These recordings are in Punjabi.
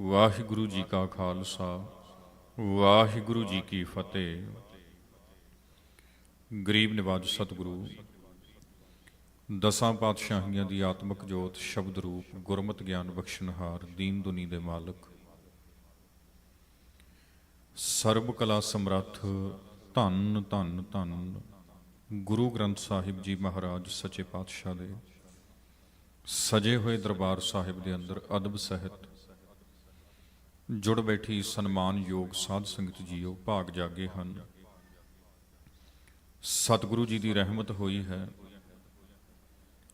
ਵਾਹਿਗੁਰੂ ਜੀ ਕਾ ਖਾਲਸਾ, ਵਾਹਿਗੁਰੂ ਜੀ ਕੀ ਫਤਿਹ। ਗਰੀਬ ਨਿਵਾਜ ਸਤਿਗੁਰੂ, ਦਸਾਂ ਪਾਤਸ਼ਾਹੀਆਂ ਦੀ ਆਤਮਿਕ ਜੋਤ ਸ਼ਬਦ ਰੂਪ ਗੁਰਮਤਿ ਗਿਆਨ ਬਖਸ਼ਣਹਾਰ ਦੀਨ ਦੁਨੀ ਦੇ ਮਾਲਕ। ਸਰਬ ਕਲਾ ਸਮਰੱਥ ਧੰਨ ਧੰਨ ਧੰਨ ਗੁਰੂ ਗ੍ਰੰਥ ਸਾਹਿਬ ਜੀ ਮਹਾਰਾਜ ਸੱਚੇ ਪਾਤਸ਼ਾਹ ਦੇ। ਸਜੇ ਹੋਏ ਦਰਬਾਰ ਸਾਹਿਬ ਦੇ ਅੰਦਰ ਅਦਬ ਸਹਿਤ ਜੁੜ ਬੈਠੀ ਸਨਮਾਨਯੋਗ ਸਾਧ ਸੰਗਤ ਜੀਓ ਭਾਗ ਜਾਗੇ ਹਨ। ਸਤਿਗੁਰੂ ਜੀ ਦੀ ਰਹਿਮਤ ਹੋਈ ਹੈ।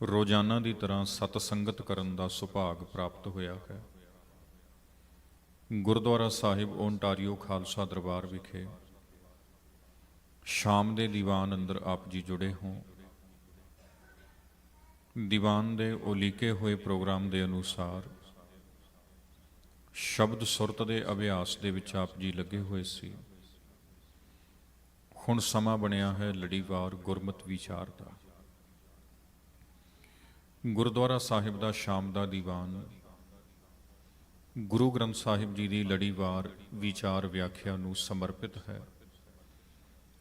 ਰੋਜ਼ਾਨਾ ਦੀ ਤਰ੍ਹਾਂ ਸਤ ਸੰਗਤ ਕਰਨ ਦਾ ਸੁਭਾਗ ਪ੍ਰਾਪਤ ਹੋਇਆ ਹੈ। ਗੁਰਦੁਆਰਾ ਸਾਹਿਬ ਓਨਟਾਰੀਓ ਖਾਲਸਾ ਦਰਬਾਰ ਵਿਖੇ ਸ਼ਾਮ ਦੇ ਦੀਵਾਨ ਅੰਦਰ ਆਪ ਜੀ ਜੁੜੇ ਹੋ। ਦੀਵਾਨ ਦੇ ਉਲੀਕੇ ਹੋਏ ਪ੍ਰੋਗਰਾਮ ਦੇ ਅਨੁਸਾਰ ਸ਼ਬਦ ਸੁਰਤ ਦੇ ਅਭਿਆਸ ਦੇ ਵਿੱਚ ਆਪ ਜੀ ਲੱਗੇ ਹੋਏ ਸੀ। ਹੁਣ ਸਮਾਂ ਬਣਿਆ ਹੈ ਲੜੀਵਾਰ ਗੁਰਮਤ ਵਿਚਾਰ ਦਾ। ਗੁਰਦੁਆਰਾ ਸਾਹਿਬ ਦਾ ਸ਼ਾਮ ਦਾ ਦੀਵਾਨ। ਗੁਰੂ ਗ੍ਰੰਥ ਸਾਹਿਬ ਜੀ ਦੀ ਲੜੀਵਾਰ ਵਿਚਾਰ ਵਿਆਖਿਆ ਨੂੰ ਸਮਰਪਿਤ ਹੈ।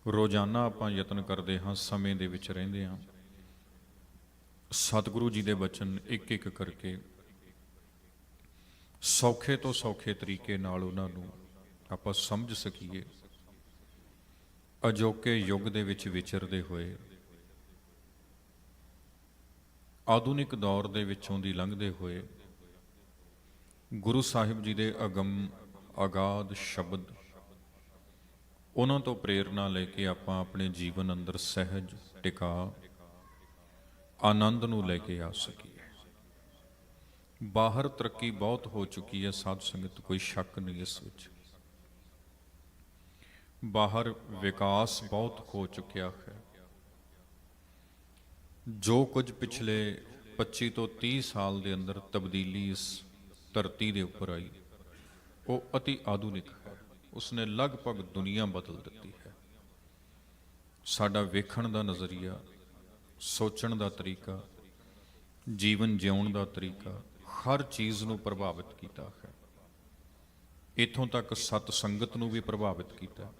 ਰੋਜ਼ਾਨਾ ਆਪਾਂ ਯਤਨ ਕਰਦੇ ਹਾਂ, ਸਮੇਂ ਦੇ ਵਿੱਚ ਰਹਿੰਦੇ ਹਾਂ। ਸਤਿਗੁਰੂ ਜੀ ਦੇ ਬਚਨ ਇੱਕ ਇੱਕ ਕਰਕੇ ਸੌਖੇ ਤੋਂ ਸੌਖੇ ਤਰੀਕੇ ਨਾਲ ਉਹਨਾਂ ਨੂੰ ਆਪਾਂ ਸਮਝ ਸਕੀਏ। ਅਜੋਕੇ ਯੁੱਗ ਦੇ ਵਿੱਚ ਵਿਚਰਦੇ ਹੋਏ, ਆਧੁਨਿਕ ਦੌਰ ਦੇ ਵਿੱਚੋਂ ਦੀ ਲੰਘਦੇ ਹੋਏ, ਗੁਰੂ ਸਾਹਿਬ ਜੀ ਦੇ ਅਗੰਮ ਆਗਾਦ ਸ਼ਬਦ ਉਹਨਾਂ ਤੋਂ ਪ੍ਰੇਰਣਾ ਲੈ ਕੇ ਆਪਾਂ ਆਪਣੇ ਜੀਵਨ ਅੰਦਰ ਸਹਿਜ, ਟਿਕਾ, ਆਨੰਦ ਨੂੰ ਲੈ ਕੇ ਆ ਸਕੀਏ। ਬਾਹਰ ਤਰੱਕੀ ਬਹੁਤ ਹੋ ਚੁੱਕੀ ਹੈ, ਸਾਧ ਸੰਗਤ ਕੋਈ ਸ਼ੱਕ ਨਹੀਂ ਇਸ ਵਿੱਚ। ਬਾਹਰ ਵਿਕਾਸ ਬਹੁਤ ਹੋ ਚੁੱਕਿਆ ਹੈ। ਜੋ ਕੁਝ ਪਿਛਲੇ 25 ਤੋਂ 30 ਸਾਲ ਦੇ ਅੰਦਰ ਤਬਦੀਲੀ ਇਸ ਧਰਤੀ ਦੇ ਉੱਪਰ ਆਈ, ਉਹ অতি ਆਧੁਨਿਕ ਹੈ। ਉਸਨੇ ਲਗਭਗ ਦੁਨੀਆ ਬਦਲ ਦਿੱਤੀ ਹੈ। ਸਾਡਾ ਵੇਖਣ ਦਾ ਨਜ਼ਰੀਆ, ਸੋਚਣ ਦਾ ਤਰੀਕਾ, ਜੀਵਨ ਜਿਉਣ ਦਾ ਤਰੀਕਾ ਹਰ ਚੀਜ਼ ਨੂੰ ਪ੍ਰਭਾਵਿਤ ਕੀਤਾ ਹੈ। ਇਥੋਂ ਤੱਕ ਸਤ ਸੰਗਤ ਨੂੰ ਵੀ ਪ੍ਰਭਾਵਿਤ ਕੀਤਾ,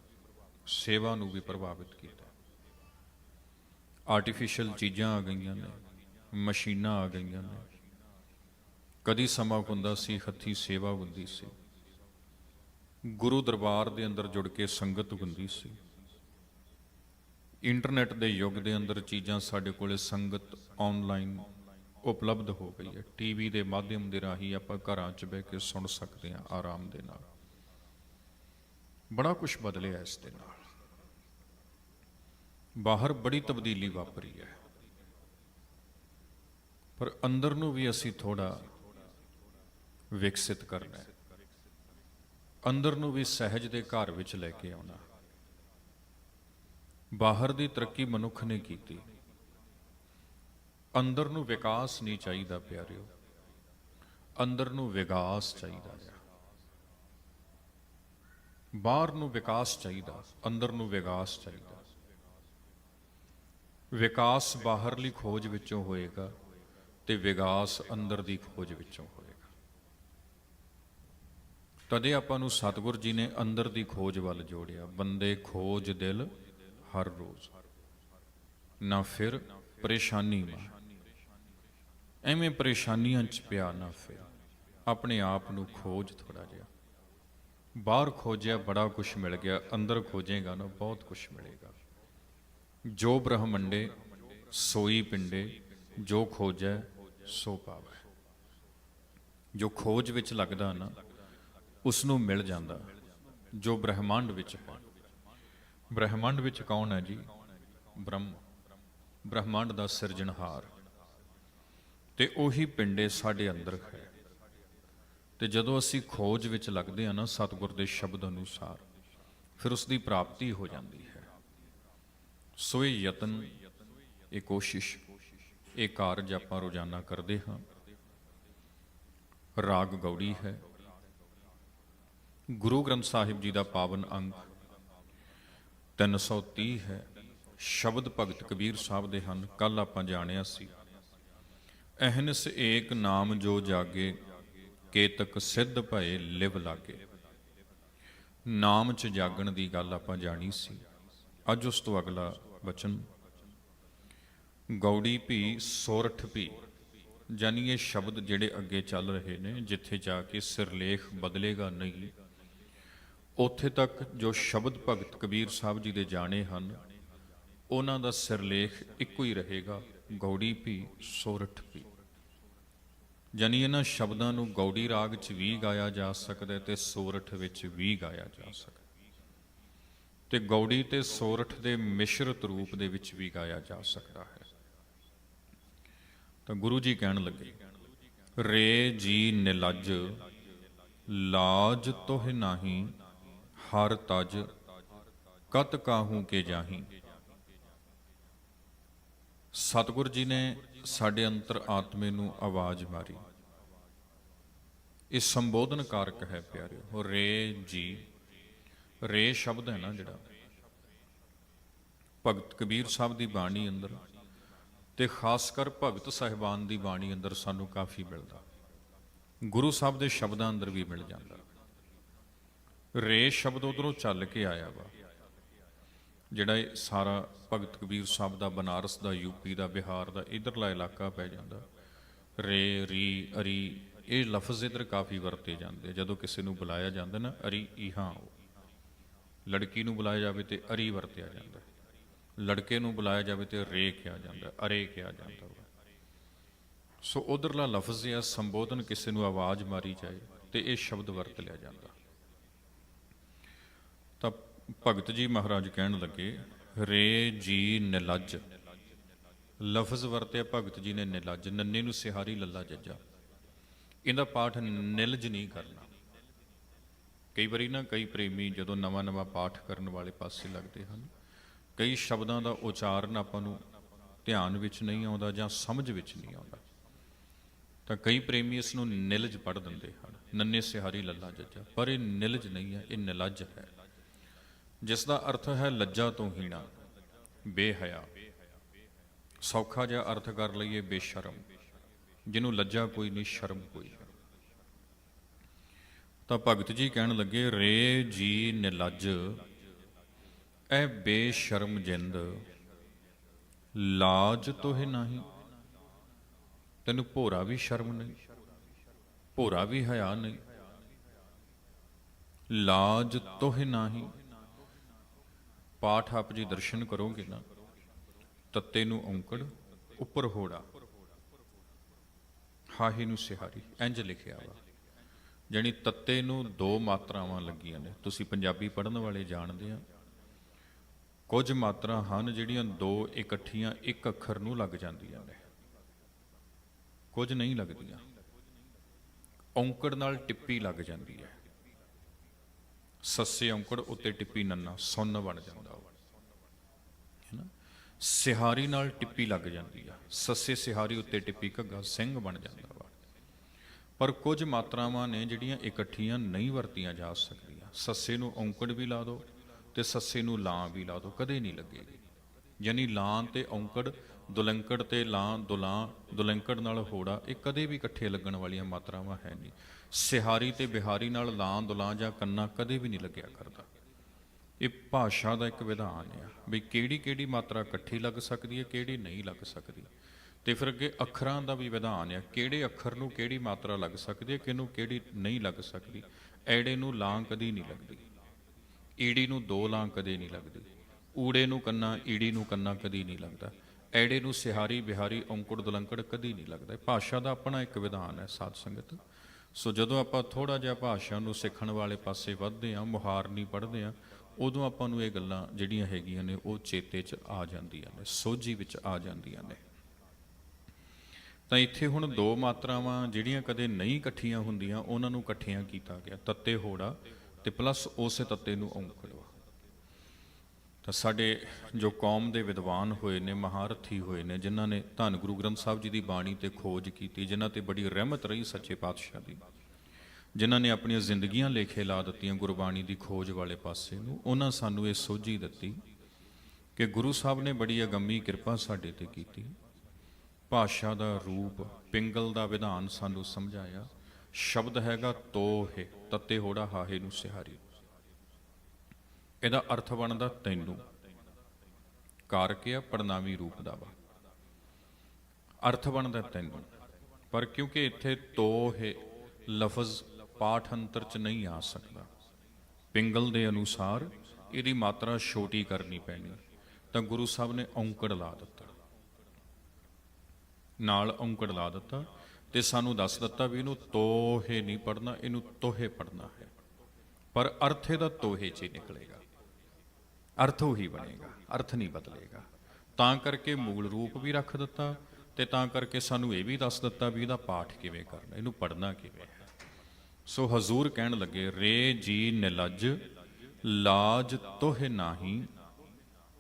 ਸੇਵਾ ਨੂੰ ਵੀ ਪ੍ਰਭਾਵਿਤ ਕੀਤਾ। ਆਰਟੀਫੀਸ਼ੀਅਲ ਚੀਜ਼ਾਂ ਆ ਗਈਆਂ ਨੇ, ਮਸ਼ੀਨਾਂ ਆ ਗਈਆਂ ਨੇ। ਕਦੀ ਸਮਾਂ ਹੁੰਦਾ ਸੀ, ਹੱਥੀ ਸੇਵਾ ਹੁੰਦੀ ਸੀ। ਗੁਰੂ ਦਰਬਾਰ ਦੇ ਅੰਦਰ ਜੁੜ ਕੇ ਸੰਗਤ ਹੁੰਦੀ ਸੀ। ਇੰਟਰਨੈਟ ਦੇ ਯੁੱਗ ਦੇ ਅੰਦਰ ਚੀਜ਼ਾਂ ਸਾਡੇ ਕੋਲੇ ਸੰਗਤ ਆਨਲਾਈਨ ਉਪਲਬਧ ਹੋ ਗਈ ਹੈ। ਟੀਵੀ ਦੇ ਮਾਧਿਅਮ ਦੇ ਰਾਹੀਂ ਆਪਾਂ ਘਰਾਂ 'ਚ ਬਹਿ ਕੇ ਸੁਣ ਸਕਦੇ ਹਾਂ ਆਰਾਮ ਦੇ ਨਾਲ। ਬੜਾ ਕੁਝ ਬਦਲਿਆ ਇਸ ਦੇ ਨਾਲ। ਬਾਹਰ ਬੜੀ ਤਬਦੀਲੀ ਵਾਪਰੀ ਹੈ। ਪਰ ਅੰਦਰ ਨੂੰ ਵੀ ਅਸੀਂ ਥੋੜਾ ਵਿਕਸਿਤ ਕਰਨਾ ਹੈ। ਅੰਦਰ ਨੂੰ ਵੀ ਸਹਿਜ ਦੇ ਘਰ ਵਿੱਚ ਲੈ ਕੇ ਆਉਣਾ। ਬਾਹਰ ਦੀ ਤਰੱਕੀ ਮਨੁੱਖ ਨੇ ਕੀਤੀ। ਅੰਦਰ ਨੂੰ ਵਿਕਾਸ ਨਹੀਂ ਚਾਹੀਦਾ ਪਿਆਰਿਓ। ਅੰਦਰ ਨੂੰ ਵਿਕਾਸ ਚਾਹੀਦਾ ਹੈ ਬਾਹਰ ਨੂੰ ਵਿਕਾਸ ਚਾਹੀਦਾ, ਅੰਦਰ ਨੂੰ ਵਿਕਾਸ ਚਾਹੀਦਾ। ਵਿਕਾਸ ਬਾਹਰਲੀ ਖੋਜ ਵਿੱਚੋਂ ਹੋਏਗਾ ਤੇ ਵਿਕਾਸ ਅੰਦਰ ਦੀ ਖੋਜ ਵਿੱਚੋਂ ਹੋਏਗਾ। ਤਦੇ ਆਪਾਂ ਨੂੰ ਸਤਿਗੁਰ ਜੀ ਨੇ ਅੰਦਰ ਦੀ ਖੋਜ ਵੱਲ ਜੋੜਿਆ। ਬੰਦੇ ਖੋਜ ਦਿਲ ਹਰ ਰੋਜ਼। ਨਾ ਫਿਰ ਪਰੇਸ਼ਾਨੀ ਮਾ ਐਵੇਂ ਪਰੇਸ਼ਾਨੀਆਂ ਚ ਪਿਆ ਨਾ ਫਿਰ। ਆਪਣੇ ਆਪ ਨੂੰ ਖੋਜ ਥੋੜਾ ਜਿਹਾ। ਬਾਹਰ ਖੋਜਿਆ, ਬੜਾ ਕੁਝ ਮਿਲ ਗਿਆ। ਅੰਦਰ ਖੋਜੇਗਾ ਨਾ, ਬਹੁਤ ਕੁਝ ਮਿਲੇਗਾ। ਜੋ ਬ੍ਰਹਮੰਡੇ, ਸੋਈ ਪਿੰਡੇ, ਜੋ ਖੋਜੈ, ਸੋ ਪਾਵੈ। ਜੋ ਖੋਜ ਵਿੱਚ ਲੱਗਦਾ ਨਾ, ਉਸ ਨੂੰ ਮਿਲ ਜਾਂਦਾ, ਜੋ ਬ੍ਰਹਿਮੰਡ ਵਿੱਚ ਪਾਣ ਬ੍ਰਹਿਮੰਡ ਵਿੱਚ ਕੌਣ ਹੈ ਜੀ? ਬ੍ਰਹਮ। ਬ੍ਰਹਮੰਡ ਦਾ ਸਿਰਜਣਹਾਰ। ਤੇ ਉਹੀ ਪਿੰਡੇ ਸਾਡੇ ਅੰਦਰ ਹੈ ਤੇ ਜਦੋਂ ਅਸੀਂ ਖੋਜ ਵਿੱਚ ਲੱਗਦੇ ਹਾਂ ਨਾ, ਸਤਿਗੁਰ ਦੇ ਸ਼ਬਦ ਅਨੁਸਾਰ, ਫਿਰ ਉਸ ਦੀ ਪ੍ਰਾਪਤੀ ਹੋ ਜਾਂਦੀ ਹੈ। ਸੋ ਇਹ ਯਤਨ, ਇਹ ਕੋਸ਼ਿਸ਼, ਇਹ ਕਾਰਜ ਆਪਾਂ ਰੋਜ਼ਾਨਾ ਕਰਦੇ ਹਾਂ। ਰਾਗ ਗੌੜੀ ਹੈ। ਗੁਰੂ ਗ੍ਰੰਥ ਸਾਹਿਬ ਜੀ ਦਾ ਪਾਵਨ ਅੰਗ 330 ਹੈ। ਸ਼ਬਦ ਭਗਤ ਕਬੀਰ ਸਾਹਿਬ ਦੇ ਹਨ ਕੱਲ ਆਪਾਂ ਜਾਣਿਆ ਸੀ। ਅਹਨਸ ਏਕ ਨਾਮ ਜੋ ਜਾਗੇ, ਕੇਤਕ ਸਿੱਧ ਭਏ ਲਿਵ ਲਾਗੇ। ਨਾਮ ਚ ਜਾਗਣ ਦੀ ਗੱਲ ਆਪਾਂ ਜਾਣੀ ਸੀ। ਅੱਜ ਉਸ ਤੋਂ ਅਗਲਾ ਵਚਨ। ਗੌੜੀ ਭੀ ਸੋਰਠ ਭੀ ਜਾਨੀ ਇਹ ਸ਼ਬਦ ਜਿਹੜੇ ਅੱਗੇ ਚੱਲ ਰਹੇ ਨੇ, ਜਿੱਥੇ ਜਾ ਕੇ ਸਿਰਲੇਖ ਬਦਲੇਗਾ ਨਹੀਂ, ਉੱਥੇ ਤੱਕ ਜੋ ਸ਼ਬਦ ਭਗਤ ਕਬੀਰ ਸਾਹਿਬ ਜੀ ਦੇ ਜਾਣੇ ਹਨ, ਉਹਨਾਂ ਦਾ ਸਿਰਲੇਖ ਇੱਕੋ ਹੀ ਰਹੇਗਾ। ਗੌੜੀ ਭੀ, ਸੋਰਠ ਭੀ। ਜਾਨੀ ਇਹਨਾਂ ਸ਼ਬਦਾਂ ਨੂੰ ਗੌੜੀ ਰਾਗ 'ਚ ਵੀ ਗਾਇਆ ਜਾ ਸਕਦਾ ਤੇ ਸੋਰਠ ਵਿੱਚ ਵੀ ਗਾਇਆ ਜਾ ਸਕਦਾ। ਤੇ ਗੌੜੀ ਤੇ ਸੋਰਠ ਦੇ ਮਿਸ਼ਰਤ ਰੂਪ ਦੇ ਵਿੱਚ ਵੀ ਗਾਇਆ ਜਾ ਸਕਦਾ ਹੈ। ਤਾਂ ਗੁਰੂ ਜੀ ਕਹਿਣ ਲੱਗੇ, ਰੇ ਜੀ ਨਿਲਜ, ਲਾਜ ਤੋਹਿ ਨਾਹੀ, ਹਰ ਤਜ, ਕਤ ਕਾਹੂ ਕੇ ਜਾਹੀ। ਸਤਿਗੁਰ ਜੀ ਨੇ ਸਾਡੇ ਅੰਤਰ ਆਤਮੇ ਨੂੰ ਆਵਾਜ਼ ਮਾਰੀ। ਇਹ ਸੰਬੋਧਨ ਕਾਰਕ ਹੈ ਪਿਆਰਿਓ ਰੇ ਜੀ, ਰੇ ਸ਼ਬਦ ਹੈ ਨਾ ਜਿਹੜਾ। ਭਗਤ ਕਬੀਰ ਸਾਹਿਬ ਦੀ ਬਾਣੀ ਅੰਦਰ ਤੇ ਖਾਸ ਕਰ ਭਗਤ ਸਾਹਿਬਾਨ ਦੀ ਬਾਣੀ ਅੰਦਰ ਸਾਨੂੰ ਕਾਫੀ ਮਿਲਦਾ। ਗੁਰੂ ਸਾਹਿਬ ਦੇ ਸ਼ਬਦਾਂ ਅੰਦਰ ਵੀ ਮਿਲ ਜਾਂਦਾ। ਰੇ ਸ਼ਬਦ ਉਧਰੋਂ ਚੱਲ ਕੇ ਆਇਆ ਵਾ। ਜਿਹੜਾ ਇਹ ਸਾਰਾ ਭਗਤ ਕਬੀਰ ਸਾਹਿਬ ਦਾ, ਬਨਾਰਸ ਦਾ ਯੂਪੀ ਦਾ, ਬਿਹਾਰ ਦਾ, ਇਧਰਲਾ ਇਲਾਕਾ ਪੈ ਜਾਂਦਾ ਰੇ, ਰੀ, ਅਰੀ, ਇਹ ਲਫ਼ਜ਼ ਇਧਰ ਕਾਫੀ ਵਰਤੇ ਜਾਂਦੇ ਆ। ਜਦੋਂ ਕਿਸੇ ਨੂੰ ਬੁਲਾਇਆ ਜਾਂਦਾ ਨਾ, ਅਰੀ ਇਹਾਂ ਆਓ ਲੜਕੀ ਨੂੰ ਬੁਲਾਇਆ ਜਾਵੇ ਤੇ ਅਰੀ ਵਰਤਿਆ ਜਾਂਦਾ ਲੜਕੇ ਨੂੰ ਬੁਲਾਇਆ ਜਾਵੇ ਤੇ ਰੇ ਕਿਹਾ ਜਾਂਦਾ, ਅਰੇ ਕਿਹਾ ਜਾਂਦਾ ਵਾ। ਸੋ ਉਧਰਲਾ ਲਫ਼ਜ਼ ਜਾਂ ਸੰਬੋਧਨ ਕਿਸੇ ਨੂੰ ਆਵਾਜ਼ ਮਾਰੀ ਜਾਏ ਤੇ ਇਹ ਸ਼ਬਦ ਵਰਤ ਲਿਆ ਜਾਂਦਾ ਭਗਤ ਜੀ ਮਹਾਰਾਜ ਕਹਿਣ ਲੱਗੇ, ਰੇ ਜੀ ਨਿਲਜ। ਲਫ਼ਜ਼ ਵਰਤਿਆ ਭਗਤ ਜੀ ਨੇ ਨਿਲਜ, ਨੰਨੇ ਨੂੰ ਸਿਹਾਰੀ ਲੱਲਾ ਜੱਜਾ। ਇਹਦਾ ਪਾਠ ਨਿਲਜ ਨਹੀਂ ਕਰਨਾ। ਕਈ ਵਾਰੀ ਨਾ ਕਈ ਪ੍ਰੇਮੀ ਜਦੋਂ ਨਵਾਂ ਨਵਾਂ ਪਾਠ ਕਰਨ ਵਾਲੇ ਪਾਸੇ ਲੱਗਦੇ ਹਨ, ਕਈ ਸ਼ਬਦਾਂ ਦਾ ਉਚਾਰਨ ਆਪਾਂ ਨੂੰ ਧਿਆਨ ਵਿੱਚ ਨਹੀਂ ਆਉਂਦਾ ਜਾਂ ਸਮਝ ਵਿੱਚ ਨਹੀਂ ਆਉਂਦਾ। ਤਾਂ ਕਈ ਪ੍ਰੇਮੀ ਇਸ ਨੂੰ ਨਿਲਜ ਪੜ੍ਹ ਦਿੰਦੇ ਹਨ, ਨੰਨੇ ਸਿਹਾਰੀ ਲੱਲਾ ਜੱਜਾ। ਪਰ ਇਹ ਨਿਲਜ ਨਹੀਂ ਹੈ, ਇਹ ਨਿਲਜ ਹੈ। ਜਿਸ ਦਾ ਅਰਥ ਹੈ ਲੱਜਾ ਤੋਂ ਹੀਣਾ ਬੇਹਯਾ ਸੌਖਾ ਜਿਹਾ ਅਰਥ ਕਰ ਲਈਏ ਬੇਸ਼ਰਮ, ਜਿਹਨੂੰ ਲੱਜਾ ਕੋਈ ਨਹੀਂ, ਸ਼ਰਮ ਕੋਈ। ਤਾਂ ਭਗਤ ਜੀ ਕਹਿਣ ਲੱਗੇ, ਰੇ ਜੀ ਨਿਲਜ, ਐ ਬੇਸ਼ਰਮ ਜਿੰਦ, ਲਾਜ ਤੋਹਿ ਨਹੀਂ। ਤੈਨੂੰ ਭੋਰਾ ਵੀ ਸ਼ਰਮ ਨਹੀਂ, ਭੋਰਾ ਵੀ ਹਯਾ ਨਹੀਂ। ਲਾਜ ਤੋਹਿ ਨਹੀਂ। ਪਾਠ ਆਪ ਜੀ ਦਰਸ਼ਨ ਕਰੋਗੇ ਨਾ, ਤੱਤੇ ਨੂੰ ਔਂਕੜ, ਉੱਪਰ ਹੋੜਾ। ਹਾਹੀ ਨੂੰ ਸਿਹਾਰੀ ਇੰਜ ਲਿਖਿਆ ਵਾ। ਜਾਣੀ ਤੱਤੇ ਨੂੰ ਦੋ ਮਾਤਰਾਵਾਂ ਲੱਗੀਆਂ ਨੇ। ਤੁਸੀਂ ਪੰਜਾਬੀ ਪੜ੍ਹਨ ਵਾਲੇ ਜਾਣਦੇ ਆ। ਕੁਝ ਮਾਤਰਾ ਹਨ ਜਿਹੜੀਆਂ ਦੋ ਇਕੱਠੀਆਂ, ਇੱਕ ਅੱਖਰ ਨੂੰ ਲੱਗ ਜਾਂਦੀਆਂ ਨੇ। ਕੁਝ ਨਹੀਂ ਲੱਗਦੀਆਂ। ਔਂਕੜ ਨਾਲ ਟਿੱਪੀ ਲੱਗ ਜਾਂਦੀ ਹੈ। ਸੱਸੇ ਔਂਕੜ ਉੱਤੇ ਟਿੱਪੀ ਨੰਨਾ, ਸੁੰਨ ਬਣ ਜਾਂਦਾ। ਸਿਹਾਰੀ ਨਾਲ ਟਿੱਪੀ ਲੱਗ ਜਾਂਦੀ ਆ। ਸੱਸੇ ਸਿਹਾਰੀ ਉੱਤੇ ਟਿੱਪੀ ਘੱਗਾ ਸਿੰਘ ਬਣ ਜਾਂਦਾ ਵਾ। ਪਰ ਕੁਝ ਮਾਤਰਾਵਾਂ ਨੇ ਜਿਹੜੀਆਂ ਇਕੱਠੀਆਂ ਨਹੀਂ ਵਰਤੀਆਂ ਜਾ ਸਕਦੀਆਂ। ਸੱਸੇ ਨੂੰ ਔਂਕੜ ਵੀ ਲਾ ਦਿਓ ਤੇ ਸੱਸੇ ਨੂੰ ਲਾਂ ਵੀ ਲਾ ਦਿਓ ਕਦੇ ਨਹੀਂ ਲੱਗੇਗੀ। ਯਾਨੀ ਲਾਂ ਤੇ ਔਂਕੜ, ਦੁਲੰਕੜ ਤੇ ਲਾਂ, ਦੁਲਾਂ, ਦੁਲੰਕੜ ਨਾਲ ਹੋੜਾ, ਇਹ ਕਦੇ ਵੀ ਇਕੱਠੇ ਲੱਗਣ ਵਾਲੀਆਂ ਮਾਤਰਾਵਾਂ ਹੈ ਨਹੀਂ। ਸਿਹਾਰੀ ਤੇ ਬਿਹਾਰੀ ਨਾਲ ਲਾਂ, ਦੁਲਾਂ ਜਾਂ ਕੰਨਾ ਕਦੇ ਵੀ ਨਹੀਂ ਲੱਗਿਆ ਕਰਦਾ। ਇਹ ਭਾਸ਼ਾ ਦਾ ਇੱਕ ਵਿਧਾਨ ਆ ਵੀ ਕਿਹੜੀ ਕਿਹੜੀ ਮਾਤਰਾ ਇਕੱਠੀ ਲੱਗ ਸਕਦੀ ਹੈ, ਕਿਹੜੀ ਨਹੀਂ ਲੱਗ ਸਕਦੀ। ਤੇ ਫਿਰ ਅੱਗੇ ਅੱਖਰਾਂ ਦਾ ਵੀ ਵਿਧਾਨ ਆ, ਕਿਹੜੇ ਅੱਖਰ ਨੂੰ ਕਿਹੜੀ ਮਾਤਰਾ ਲੱਗ ਸਕਦੀ ਹੈ, ਕਿਹਨੂੰ ਕਿਹੜੀ ਨਹੀਂ ਲੱਗ ਸਕਦੀ। ਐੜੇ ਨੂੰ ਲਾਂ ਕਦੀ ਨਹੀਂ ਲੱਗਦੀ। ਈੜੀ ਨੂੰ ਦੋ ਲਾਂ ਕਦੇ ਨਹੀਂ ਲੱਗਦੀ। ਊੜੇ ਨੂੰ ਕੰਨਾ, ਈੜੀ ਨੂੰ ਕੰਨਾ ਕਦੀ ਨਹੀਂ ਲੱਗਦਾ। ਐੜੇ ਨੂੰ ਸਿਹਾਰੀ, ਬਿਹਾਰੀ, ਔਂਕੜ, ਦੁਲੰਕੜ ਕਦੀ ਨਹੀਂ ਲੱਗਦਾ। ਭਾਸ਼ਾ ਦਾ ਆਪਣਾ ਇੱਕ ਵਿਧਾਨ ਹੈ ਸਾਧ ਸੰਗਤ। ਸੋ ਜਦੋਂ ਆਪਾਂ ਥੋੜਾ ਜਿਹਾ ਭਾਸ਼ਾ ਨੂੰ ਸਿੱਖਣ ਵਾਲੇ ਪਾਸੇ ਵੱਧਦੇ ਆ ਮੁਹਾਰਨੀ ਪੜ੍ਹਦੇ ਆ ਉਦੋਂ ਆਪਾਂ ਨੂੰ ਇਹ ਗੱਲਾਂ ਜਿਹੜੀਆਂ ਹੈਗੀਆਂ ਨੇ, ਉਹ ਚੇਤੇ 'ਚ ਆ ਜਾਂਦੀਆਂ ਨੇ, ਸੋਝੀ ਵਿੱਚ ਆ ਜਾਂਦੀਆਂ ਨੇ। ਤਾਂ ਇੱਥੇ ਹੁਣ ਦੋ ਮਾਤਰਾਵਾਂ ਜਿਹੜੀਆਂ ਕਦੇ ਨਹੀਂ ਇਕੱਠੀਆਂ ਹੁੰਦੀਆਂ, ਉਹਨਾਂ ਨੂੰ ਇਕੱਠੀਆਂ ਕੀਤਾ ਗਿਆ। ਤੱਤੇ ਹੋੜਾ ਤੇ ਪਲੱਸ ਉਸੇ ਤੱਤੇ ਨੂੰ ਔਂਕੜ ਵਾ ਤਾਂ ਸਾਡੇ ਜੋ ਕੌਮ ਦੇ ਵਿਦਵਾਨ ਹੋਏ ਨੇ, ਮਹਾਰਥੀ ਹੋਏ ਨੇ, ਜਿਨ੍ਹਾਂ ਨੇ ਧੰਨ ਗੁਰੂ ਗ੍ਰੰਥ ਸਾਹਿਬ ਜੀ ਦੀ ਬਾਣੀ ਤੇ ਖੋਜ ਕੀਤੀ, ਜਿਨ੍ਹਾਂ ਤੇ ਬੜੀ ਰਹਿਮਤ ਰਹੀ ਸੱਚੇ ਪਾਤਸ਼ਾਹ ਦੀ। ਜਿਨ੍ਹਾਂ ਨੇ ਆਪਣੀਆਂ ਜ਼ਿੰਦਗੀਆਂ ਲੇਖੇ ਲਾ ਦਿੱਤੀਆਂ ਗੁਰਬਾਣੀ ਦੀ ਖੋਜ ਵਾਲੇ ਪਾਸੇ ਨੂੰ, ਉਹਨਾਂ ਸਾਨੂੰ ਇਹ ਸੋਝੀ ਦਿੱਤੀ ਕਿ ਗੁਰੂ ਸਾਹਿਬ ਨੇ ਬੜੀ ਅਗੰਮੀ ਕਿਰਪਾ ਸਾਡੇ ਤੇ ਕੀਤੀ। ਭਾਸ਼ਾ ਦਾ ਰੂਪ, ਪਿੰਗਲ ਦਾ ਵਿਧਾਨ ਸਾਨੂੰ ਸਮਝਾਇਆ। ਸ਼ਬਦ ਹੈਗਾ ਤੋਹੇ, ਤੱਤੇ ਹੋੜਾ ਹਾਹੇ ਨੂੰ ਸਿਹਾਰੀ ਇਹਦਾ ਅਰਥ ਬਣਦਾ ਤੈਨੂੰ। ਕਾਰ ਕੇ ਆ ਪੜਨਾਮੀ ਰੂਪ ਦਾ ਵਾ। ਅਰਥ ਬਣਦਾ ਤੈਨੂੰ। ਪਰ ਕਿਉਂਕਿ ਇੱਥੇ ਤੋਹੇ, ਲਫ਼ਜ਼ ਪਾਠ ਅੰਤਰ ਚ ਨਹੀਂ ਆ ਸਕਦਾ। ਪਿੰਗਲ ਦੇ ਅਨੁਸਾਰ ਇਹਦੀ ਮਾਤਰਾ ਛੋਟੀ ਕਰਨੀ ਪੈਣੀ, ਤਾਂ ਗੁਰੂ ਸਾਹਿਬ ਨੇ ਔਂਕੜ ਲਾ ਦਿੱਤਾ। ਨਾਲ ਔਂਕੜ ਲਾ ਦਿੱਤਾ ਤੇ ਸਾਨੂੰ ਦੱਸ ਦਿੱਤਾ ਵੀ ਇਹਨੂੰ ਤੋਹੇ ਨਹੀਂ ਪੜਨਾ ਇਹਨੂੰ ਤੋਹੇ ਪੜਨਾ ਹੈ। ਪਰ ਅਰਥ ਇਹਦਾ ਤੋਹੇ ਚ ਹੀ ਨਿਕਲੇਗਾ। ਅਰਥ ਉਹੀ ਬਣੇਗਾ, ਅਰਥ ਨਹੀਂ ਬਦਲੇਗਾ। ਤਾਂ ਕਰਕੇ ਮੂਲ ਰੂਪ ਵੀ ਰੱਖ ਦਿੱਤਾ ਤੇ ਤਾਂ ਕਰਕੇ ਸਾਨੂੰ ਇਹ ਵੀ ਦੱਸ ਦਿੱਤਾ ਵੀ ਇਹਦਾ ਪਾਠ ਕਿਵੇਂ ਕਰਨਾ, ਇਹਨੂੰ ਪੜਨਾ ਕਿਵੇਂ ਹੈ। ਸੋ ਹਜ਼ੂਰ ਕਹਿਣ ਲੱਗੇ, ਰੇ ਜੀ ਨਿਲਜ, ਲਾਜ ਤੋਹਿ ਨਾਹੀ,